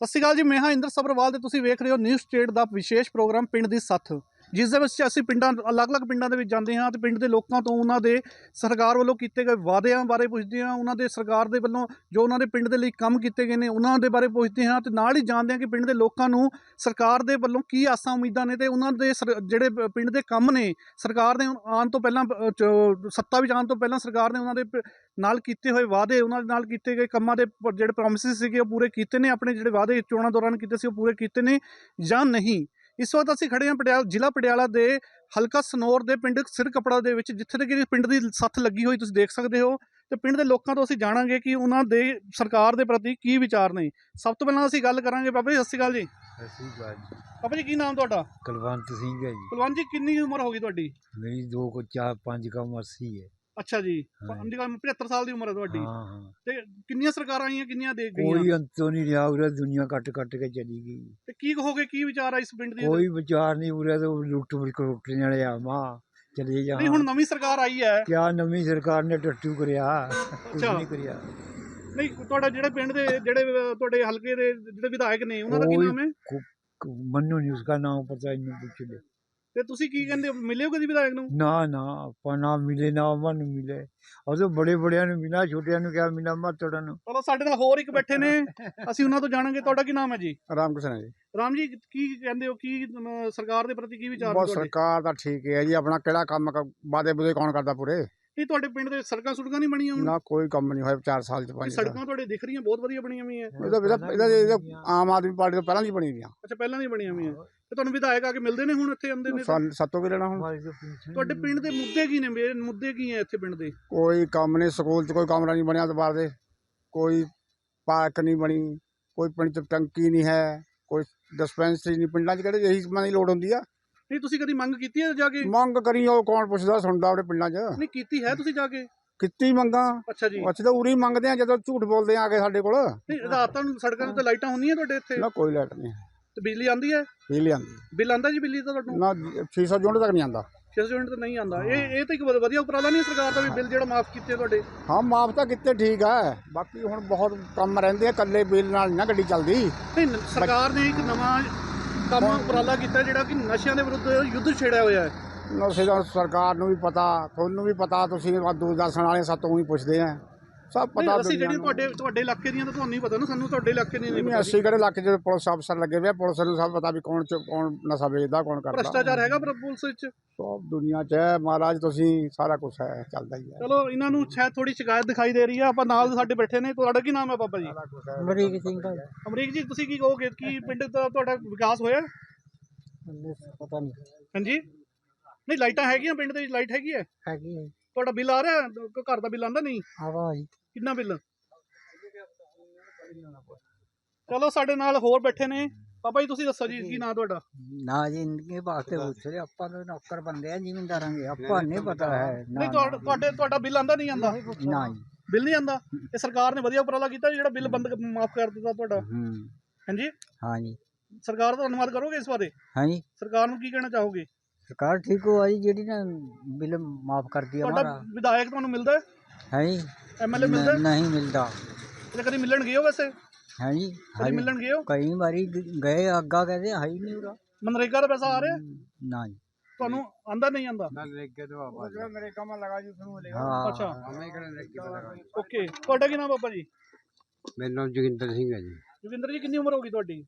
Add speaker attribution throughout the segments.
Speaker 1: ਸਤਿ ਸ਼੍ਰੀ ਅਕਾਲ ਜੀ, ਮੈਂ ਹਾਂ ਇੰਦਰ ਸਬਰਵਾਲ ਤੇ ਤੁਸੀਂ ਵੇਖ ਰਹੇ ਹੋ ਨਿਊਜ਼ ਸਟੇਟ ਦਾ ਵਿਸ਼ੇਸ਼ ਪ੍ਰੋਗਰਾਮ ਪਿੰਡ ਦੀ ਸੱਥ। ਜਿਸ ਦੇ ਵਿੱਚ ਅਸੀਂ ਪਿੰਡਾਂ, ਅਲੱਗ-ਅਲੱਗ ਪਿੰਡਾਂ ਦੇ ਵਿੱਚ ਜਾਂਦੇ ਹਾਂ ਤੇ ਪਿੰਡ ਦੇ ਲੋਕਾਂ ਤੋਂ ਉਹਨਾਂ ਦੇ ਸਰਕਾਰ ਵੱਲੋਂ ਕੀਤੇ ਗਏ ਵਾਅਦਿਆਂ ਬਾਰੇ ਪੁੱਛਦੇ ਹਾਂ, ਉਹਨਾਂ ਦੇ ਸਰਕਾਰ ਦੇ ਵੱਲੋਂ ਜੋ ਉਹਨਾਂ ਦੇ ਪਿੰਡ ਦੇ ਲਈ ਕੰਮ ਕੀਤੇ ਗਏ ਨੇ, ਉਹਨਾਂ ਦੇ ਬਾਰੇ ਪੁੱਛਦੇ ਹਾਂ ਤੇ ਨਾਲ ਹੀ ਜਾਣਦੇ ਹਾਂ ਕਿ ਪਿੰਡ ਦੇ ਲੋਕਾਂ ਨੂੰ ਸਰਕਾਰ ਦੇ ਵੱਲੋਂ ਕੀ ਆਸਾਂ ਉਮੀਦਾਂ ਨੇ ਤੇ ਉਹਨਾਂ ਦੇ ਸਰ- ਜਿਹੜੇ ਪਿੰਡ ਦੇ ਕੰਮ ਨੇ, ਸਰਕਾਰ ਦੇ ਆਉਣ ਤੋਂ ਪਹਿਲਾਂ ਸੱਤਾ ਵਿੱਚ ਆਉਣ ਤੋਂ ਪਹਿਲਾਂ ਸਰਕਾਰ ਨੇ ਉਹਨਾਂ ਦੇ ਪ- ਨਾਲ ਕੀਤੇ ਹੋਏ ਵਾਅਦੇ, ਉਹਨਾਂ ਦੇ ਨਾਲ ਕੀਤੇ ਗਏ ਕੰਮਾਂ ਦੇ ਪ- ਜਿਹੜੇ ਪ੍ਰੋਮਿਸਿਸ ਸੀਗੇ ਉਹ ਪੂਰੇ ਕੀਤੇ ਨੇ, ਆਪਣੇ ਜਿਹੜੇ ਵਾਅਦੇ ਚੋਣਾਂ ਦੌਰਾਨ ਕੀਤੇ ਸੀ ਉਹ ਪੂਰੇ ਕੀਤੇ ਨੇ ਜਾਂ ਨਹੀਂ। ਇਸ ਵਕਤ ਅਸੀਂ ਖੜੇ ਹਾਂ ਪਟਿਆਲਾ ਜ਼ਿਲ੍ਹਾ ਪਟਿਆਲਾ ਦੇ ਹਲਕਾ ਸਨੌਰ ਦੇ ਪਿੰਡ ਸਿਰ ਕਪੜਾ ਦੇ ਵਿੱਚ ਜਿੱਥੇ ਤੱਕ ਪਿੰਡ ਦੀ ਸੱਥ ਲੱਗੀ ਹੋਈ ਤੁਸੀਂ ਦੇਖ ਸਕਦੇ ਹੋ ਤੇ ਪਿੰਡ ਦੇ ਲੋਕਾਂ ਤੋਂ ਅਸੀਂ ਜਾਣਾਂਗੇ ਕਿ ਉਹਨਾਂ ਦੇ ਸਰਕਾਰ ਦੇ ਪ੍ਰਤੀ ਕੀ ਵਿਚਾਰ ਨੇ। ਸਭ ਤੋਂ ਪਹਿਲਾਂ ਅਸੀਂ ਗੱਲ ਕਰਾਂਗੇ ਬਾਬਾ ਜੀ ਸਤਿ ਸ਼੍ਰੀ ਅਕਾਲ ਜੀ।
Speaker 2: ਅਸੀਂ ਬਾਜ
Speaker 1: ਬਾਬਾ ਜੀ ਕੀ ਨਾਮ ਤੁਹਾਡਾ?
Speaker 2: ਕੁਲਵੰਤ ਸਿੰਘ ਹੈ ਜੀ।
Speaker 1: ਕੁਲਵੰਤ ਜੀ ਕਿੰਨੀ ਉਮਰ ਹੋ ਗਈ ਤੁਹਾਡੀ?
Speaker 2: ਮੇਰੀ ਦੋ ਕੋ ਚਾਰ ਪੰਜ ਕਾ ਉਮਰ ਸੀ ਹੈ।
Speaker 1: ਅੱਛਾ ਜੀ
Speaker 2: ਹਾਂ।
Speaker 1: 75 ਸਾਲ ਦੀ ਉਮਰ ਹੈ ਤੁਹਾਡੀ।
Speaker 2: ਹਾਂ ਹਾਂ।
Speaker 1: ਤੇ ਕਿੰਨੀਆਂ ਸਰਕਾਰਾਂ ਆਈਆਂ ਕਿੰਨੀਆਂ ਦੇ ਗਈਆਂ?
Speaker 2: ਕੋਈ ਅੰਤੋਂ ਨਹੀਂ ਰਿਹਾ ਉਰੇ ਦੁਨੀਆ ਕੱਟ ਕੱਟ ਕੇ ਚਲੀ ਗਈ।
Speaker 1: ਤੇ ਕੀ ਕਹੋਗੇ ਕੀ ਵਿਚਾਰ ਆ ਇਸ ਪਿੰਡ ਦੀ?
Speaker 2: ਕੋਈ ਵਿਚਾਰ ਨਹੀਂ ਉਰੇ ਤਾਂ ਲੁੱਟ ਲੁੱਟਣ ਵਾਲੇ ਆ ਮਾਂ। ਚਲੇ ਜਾ।
Speaker 1: ਨਹੀਂ ਹੁਣ ਨਵੀਂ ਸਰਕਾਰ ਆਈ ਹੈ।
Speaker 2: ਕਿਆ ਨਵੀਂ ਸਰਕਾਰ ਨੇ ਟੱਟੂ ਕਰਿਆ? ਕੁਝ
Speaker 1: ਅੱਛਾ।
Speaker 2: ਨਹੀਂ ਕਰਿਆ।
Speaker 1: ਨਹੀਂ ਤੁਹਾਡਾ ਜਿਹੜੇ ਪਿੰਡ ਦੇ ਜਿਹੜੇ ਅਹ, ਤੁਹਾਡੇ ਹਲਕੇ ਦੇ ਜਿਹੜੇ ਵਿਧਾਇਕ ਨੇ ਉਹਨਾਂ ਦਾ ਕੀ
Speaker 2: ਕੋਈ-
Speaker 1: ਨਾਮ ਹੈ?
Speaker 2: ਮੈਨੂੰ ਨਹੀਂ ਉਸਕਾ ਨਾਮ ਪਤਾ ਇਹਨੂੰ ਪੁੱਛ ਲੈ
Speaker 1: ਤੇ ਤੁਸੀਂ ਕੀ ਕਹਿੰਦੇ ਹੋ? ਮਿਲੇ ਹੋ ਕਦੀ ਵਿਧਾਇਕ ਨੂੰ?
Speaker 2: ਨਾ ਨਾ ਆਪਾਂ ਨਾ ਮਿਲੇ ਨਾ ਉਹਨਾਂ ਨੂੰ ਮਿਲੇ। ਉਹ ਤਾਂ ਬੜੇ ਬੜਿਆਂ ਨੂੰ ਮਿਲਾ ਛੋਟਿਆਂ ਨੂੰ ਕਿਆ ਮਿਲਾ ਮਾਤੜਾਂ ਨੂੰ।
Speaker 1: ਚਲੋ ਸਾਡੇ ਨਾਲ ਹੋਰ ਇੱਕ ਬੈਠੇ ਨੇ। ਅਸੀਂ ਉਹਨਾਂ ਤੋਂ ਜਾਣਾਂਗੇ। ਤੁਹਾਡਾ ਕੀ ਨਾਮ ਹੈ ਜੀ?
Speaker 3: ਰਾਮ ਕ੍ਰਿਸ਼ਨ ਹੈ ਜੀ।
Speaker 1: ਰਾਮ ਜੀ ਕੀ ਕਹਿੰਦੇ ਹੋ? ਕੀ ਅਮ, ਸਰਕਾਰ ਦੇ ਪ੍ਰਤੀ ਕੀ ਵਿਚਾਰ ਨੇ
Speaker 3: ਬਹੁਤ
Speaker 1: ਤੁਹਾਡੇ?
Speaker 3: ਸਰਕਾਰ ਦਾ ਠੀਕ ਹੈ ਜੀ। ਆਪਣਾ ਕਿਹੜਾ ਕੰਮ ਵਾਅਦੇ ਬੁਦੇ ਕੌਣ ਕਰਦਾ ਪੂਰੇ?
Speaker 1: ਨਹੀਂ ਤੁਹਾਡੇ ਪਿੰਡ ਦੇ ਸੜਕਾਂ ਸੁੜਕਾਂ ਨਹੀਂ ਬਣੀਆਂ ਹੁਣ?
Speaker 3: ਨਾ ਕੋਈ ਕੰਮ ਨਹੀਂ ਹੋਇਆ 4 ਸਾਲ ਚ ਸਾਲ
Speaker 1: ਸੜਕਾਂ ਤੁਹਾਡੇ ਦਿਖ ਰਹੀਆਂ ਬਹੁਤ ਵਧੀਆ ਬਣੀਆਂ ਹੋਈਆਂ।
Speaker 3: ਇਹਦਾ ਇਹਦਾ ਇਹਦਾ- ਇਹਦਾ ਆਮ ਆਦਮੀ ਪਾਰਟੀ ਤੋਂ ਪਹਿਲਾਂ ਦੀ ਬਣੀ ਦੀਆਂ।
Speaker 1: ਅੱਛਾ ਪਹਿਲਾਂ ਨਹੀਂ ਬਣੀਆਂ ਹੋਈਆਂ। ਤੇ ਤੁਹਾਨੂੰ ਵਿਧਾਇਕ ਆ ਕੇ ਮਿਲਦੇ ਨੇ ਹੁਣ ਇੱਥੇ ਆਉਂਦੇ ਨੇ?
Speaker 3: ਸੱਤੋਂ ਕੀ ਲੈਣਾ ਹੁਣ।
Speaker 1: ਤੁਹਾਡੇ ਪਿੰਡ ਦੇ ਮੁੱਦੇ ਕੀ ਨੇ? ਮੇਰੇ ਮੁੱਦੇ ਕੀ ਹੈ ਇੱਥੇ ਪਿੰਡ ਦੇ?
Speaker 3: ਕੋਈ ਕੰਮ ਨਹੀਂ ਸਕੂਲ 'ਚ ਕੋਈ ਕਮਰਾ ਨਹੀਂ ਬਣਿਆ ਦੁਬਾਰ ਦੇ। ਕੋਈ ਪਾਰਕ ਨਹੀਂ ਬਣੀ ਕੋਈ ਪਿੰਡ 'ਚ ਟੰਕੀ ਨਹੀਂ ਹੈ ਕੋਈ ਡਿਸਪੈਂਸਰੀ ਨਹੀਂ ਪਿੰਡਾਂ 'ਚ ਕਿਹੜੇ ਇਹੀ ਸਮਾਂ ਦੀ ਲੋੜ ਹੁੰਦੀ ਆ।
Speaker 1: ਨਹੀਂ ਤੁਸੀਂ ਕਦੀ ਮੰਗ ਕੀਤੀ ਹੈ ਜਾ ਕੇ?
Speaker 3: ਮੰਗ ਕਰੀ ਉਹ ਕੌਣ ਪੁੱਛਦਾ ਸੁਣਦਾ ਆਪਣੇ ਪਿੰਡਾਂ 'ਚ?
Speaker 1: ਨਹੀਂ ਕੀਤੀ ਹੈ ਤੁਸੀਂ ਜਾ ਕੇ?
Speaker 3: ਕੀਤੀ ਮੰਗਾਂ।
Speaker 1: ਅੱਛਾ ਜੀ।
Speaker 3: ਅਸੀਂ ਤਾਂ ਉਰੀ ਮੰਗਦੇ ਆ ਜਦੋਂ ਝੂਠ ਬੋਲਦੇ ਆ ਆ ਕੇ ਸਾਡੇ ਕੋਲ।
Speaker 1: ਨਹੀਂ ਰਾਤਾਂ ਨੂੰ ਸੜਕਾਂ ਤੇ ਲਾਈਟਾਂ ਹੁੰਦੀਆਂ ਤੁਹਾਡੇ ਇੱਥੇ?
Speaker 3: ਨਾ ਕੋਈ ਲੈਟ ਨਹੀਂ।
Speaker 1: ਤੇ ਬਿਜਲੀ ਆਂਦੀ ਹੈ?
Speaker 3: ਬਿਜਲੀ ਆਉਂਦੀ
Speaker 1: ਬਿੱਲ ਆਂਦਾ ਜੀ ਬਿਜਲੀ ਦਾ ਤੁਹਾਨੂੰ?
Speaker 3: ਨਾ 600 ਯੂਨਿਟ ਤੱਕ ਨਹੀਂ ਆਉਂਦਾ।
Speaker 1: 600 ਯੂਨਿਟ ਤਾਂ ਨਹੀਂ ਆਂਦਾ ਇਹ ਇਹ ਤਾਂ ਇੱਕ ਵਧ- ਵਧੀਆ ਉਪਰਾਲਾ ਨਹੀਂ ਸਰਕਾਰ ਦਾ ਵੀ ਬਿੱਲ ਜਿਹੜਾ ਮਾਫ ਕੀਤੇ ਤੁਹਾਡੇ?
Speaker 3: ਹਾਂ ਮਾਫ ਤਾਂ ਕਿਤੇ ਠੀਕ ਹੈ। ਬਾਕੀ ਹੁਣ ਬਹੁਤ ਕੰਮ ਰਹਿੰਦੇ ਆ ਕੱਲੇ ਬਿੱਲ ਨਾਲ ਨੀ ਗੱਡੀ ਚੱਲਦੀ।
Speaker 1: ਨਹੀਂ ਸਰਕਾਰ ਨੇ ਇੱਕ ਨਵਾਂ ਕੰਮ ਉਪਰਾਲਾ ਕੀਤਾ ਜਿਹੜਾ ਕਿ ਨਸ਼ਿਆਂ ਦੇ ਵਿਰੁੱਧ ਯੁੱਧ ਛੇੜਿਆ ਹੋਇਆ ਹੈ।
Speaker 3: ਨਸ਼ੇ ਦਾ ਸਰਕਾਰ ਨੂੰ ਵੀ ਪਤਾ, ਤੁਹਾਨੂੰ ਵੀ ਪਤਾ, ਤੁਸੀਂ ਦੂਰਦਰਸ਼ਨ ਵਾਲੇ ਸਾਤੋਂ ਵੀ ਪੁੱਛਦੇ ਆ। ਸਭ
Speaker 1: ਨਹੀਂ,
Speaker 3: ਪਤਾ
Speaker 1: ਅਸੀਂ ਜਿਹੜੀ। ਤੁਹਾਡੇ ਤੁਹਾਡੇ ਇਲਾਕੇ ਦੀਆਂ ਤਾਂ ਤੁਹਾਨੂੰ ਨਹੀਂ ਪਤਾ ਨਾ ਸਾਨੂੰ ਤੁਹਾਡੇ ਇਲਾਕੇ ਦੀਆਂ ਨਹੀਂ ਪਤਾ।
Speaker 3: ਅਸੀਂ ਕਿਹੜੇ ਇਲਾਕੇ 'ਚ ਪੁਲਿਸ ਅਫਸਰ ਲੱਗੇ ਹੋਏ ਆ ਪੁਲਿਸ ਨੂੰ ਸਭ ਪਤਾ ਵੀ ਕੌਣ ਚ ਕੌਣ ਨਸ਼ਾ ਵੇਚਦਾ ਕੌਣ ਕਰਦਾ।
Speaker 1: ਭ੍ਰਸ਼ਟਾਚਾਰ ਹੈਗਾ ਪਰ ਪੁਲਿਸ ਵਿੱਚ?
Speaker 3: ਸਭ ਦੁਨੀਆ 'ਚ ਹੈ ਮਹਾਰਾਜ ਤੁਸੀਂ ਸਾਰਾ ਕੁਝ ਹੈ ਚੱਲਦਾ ਹੀ ਹੈ।
Speaker 1: ਚਲੋ ਇਹਨਾਂ ਨੂੰ ਸ਼ਾਇਦ ਥੋੜੀ ਸ਼ਿਕਾਇਤ ਦਿਖਾਈ ਦੇ ਰਹੀ ਹੈ ਆਪਾਂ ਨਾਲ ਸਾਡੇ ਬੈਠੇ ਨੇ ਤੁਹਾਡਾ ਕੀ ਨਾਮ ਹੈ ਬਾਬਾ ਜੀ?
Speaker 2: ਅਮਰੀਕ ਸਿੰਘ ਦਾ
Speaker 1: ਅਮਰੀਕ ਜੀ ਤੁਸੀਂ ਕੀ ਕਹੋਗੇ ਕਿ ਪਿੰਡ ਦਾ ਤੁਹਾਡਾ ਵਿਕਾਸ ਹੋਇਆ?
Speaker 2: ਪਤਾ ਨਹੀਂ।
Speaker 1: ਹਾਂਜੀ? ਨਹੀਂ ਲਾਈਟਾਂ ਹੈਗੀਆਂ ਪਿੰਡ ਦੇ ਵਿੱਚ ਲਾਈਟ ਹੈਗੀ ਹੈ?
Speaker 2: ਹੈਗੀ ਹੈ
Speaker 1: ਤੁਹਾਡਾ ਬਿੱਲ ਆ ਰਿਹਾ? ਘਰ ਦਾ ਬਿੱਲ ਆਂਦਾ ਨਹੀਂ?
Speaker 2: ਆਵਾਜ਼
Speaker 1: ਕਿੰਨਾ ਬਿੱਲ? ਚਲੋ ਸਾਡੇ ਨਾਲ ਹੋਰ ਬੈਠੇ ਨੇ। ਬਾਬਾ ਜੀ ਤੁਸੀਂ ਦੱਸੋ ਜੀ ਕੀ ਨਾਂ ਤੁਹਾਡਾ?
Speaker 2: ਨਾ ਜੀ ਇਨਕੇ ਵਾਸਤੇ ਪੁੱਛ ਰਹੇ ਆਪਾਂ ਤਾਂ ਨੌਕਰ ਬੰਦੇ ਆ ਜ਼ਿਮੀਂਦਾਰਾਂ ਦੇ। ਆਪਾਂ ਨਹੀਂ ਪਤਾ ਹੈ। ਨਾ
Speaker 1: ਨਹੀਂ ਤੁਹਾਡਾ ਤੁਹਾਡੇ ਤੁਹਾਡਾ ਬਿੱਲ ਆਂਦਾ ਨਹੀਂ ਆਂਦਾ?
Speaker 2: ਨਾ ਜੀ।
Speaker 1: ਬਿੱਲ ਨਹੀਂ ਆਂਦਾ? ਇਹ ਸਰਕਾਰ ਨੇ ਵਧੀਆ ਉਪਰਾਲਾ ਕੀਤਾ ਜਿਹੜਾ ਬਿੱਲ ਬੰਦ ਮਾਫ ਕਰ ਦਿੱਤਾ ਤੁਹਾਡਾ।
Speaker 2: ਹੂੰ।
Speaker 1: ਹਾਂਜੀ?
Speaker 2: ਹਾਂ ਜੀ।
Speaker 1: ਸਰਕਾਰ ਦਾ ਧੰਨਵਾਦ ਕਰੋਗੇ ਇਸ ਬਾਰੇ?
Speaker 2: ਹਾਂ ਜੀ।
Speaker 1: ਸਰਕਾਰ ਨੂੰ ਕੀ ਕਹਿਣਾ ਚਾਹੋਗੇ?
Speaker 2: ਸਰਕਾਰ ਠੀਕ ਹੋ ਆਈ ਜਿਹੜੀ ਨਾ ਬਿੱਲ ਮਾਫ ਕਰਦੀ
Speaker 1: ਤੁਹਾਡਾ
Speaker 2: ਹਮਾਰਾ
Speaker 1: ਵਿਧਾਇਕ ਤੁਹਾਨੂੰ ਮਿਲਦਾ ਹੈ?
Speaker 2: ਹੈ ਜੀ।
Speaker 1: ਐਮਐਲਏ ਮਿਲਦਾ? ਹੈ?
Speaker 2: ਨਹੀਂ ਮਿਲਦਾ।
Speaker 1: ਤੇ ਕਦੀ ਮਿਲਣ ਗਏ ਹੋ ਵੈਸੇ?
Speaker 2: ਹੈ ਜੀ
Speaker 1: ਕਦੀ ਮਿਲਣ ਗਏ ਹੋ?
Speaker 2: ਕਈ ਵਾਰੀ ਗ- ਗਏ ਅੱਗਾ ਕਹਿੰਦੇ ਹੈ ਹੀ ਨਹੀਂ ਉਰਾ।
Speaker 1: ਮਨਰੇਗਾ ਦਾ ਪੈਸਾ ਆ ਰਿਹਾ?
Speaker 2: ਨਾ ਜੀ।
Speaker 1: ਤੁਹਾਨੂੰ ਆਂਦਾ ਨਹੀਂ ਆਂਦਾ?
Speaker 3: ਮੇਰੇ ਕੰਮ ਲਗਾ ਜੀ ਤੁਹਾਨੂੰ
Speaker 2: ਹਾਂ
Speaker 1: ਅੱਛਾ। ਓਕੇ। ਤੁਹਾਡਾ ਕੀ ਨਾਮ ਬਾਬਾ ਜੀ?
Speaker 4: ਮੇਰਾ ਨਾਮ ਜੋਗਿੰਦਰ ਸਿੰਘ ਹੈ ਜੀ।
Speaker 1: ਜੋਗਿੰਦਰ ਜੀ ਕਿੰਨੀ ਉਮਰ ਹੋ ਗਈ ਤੁਹਾਡੀ?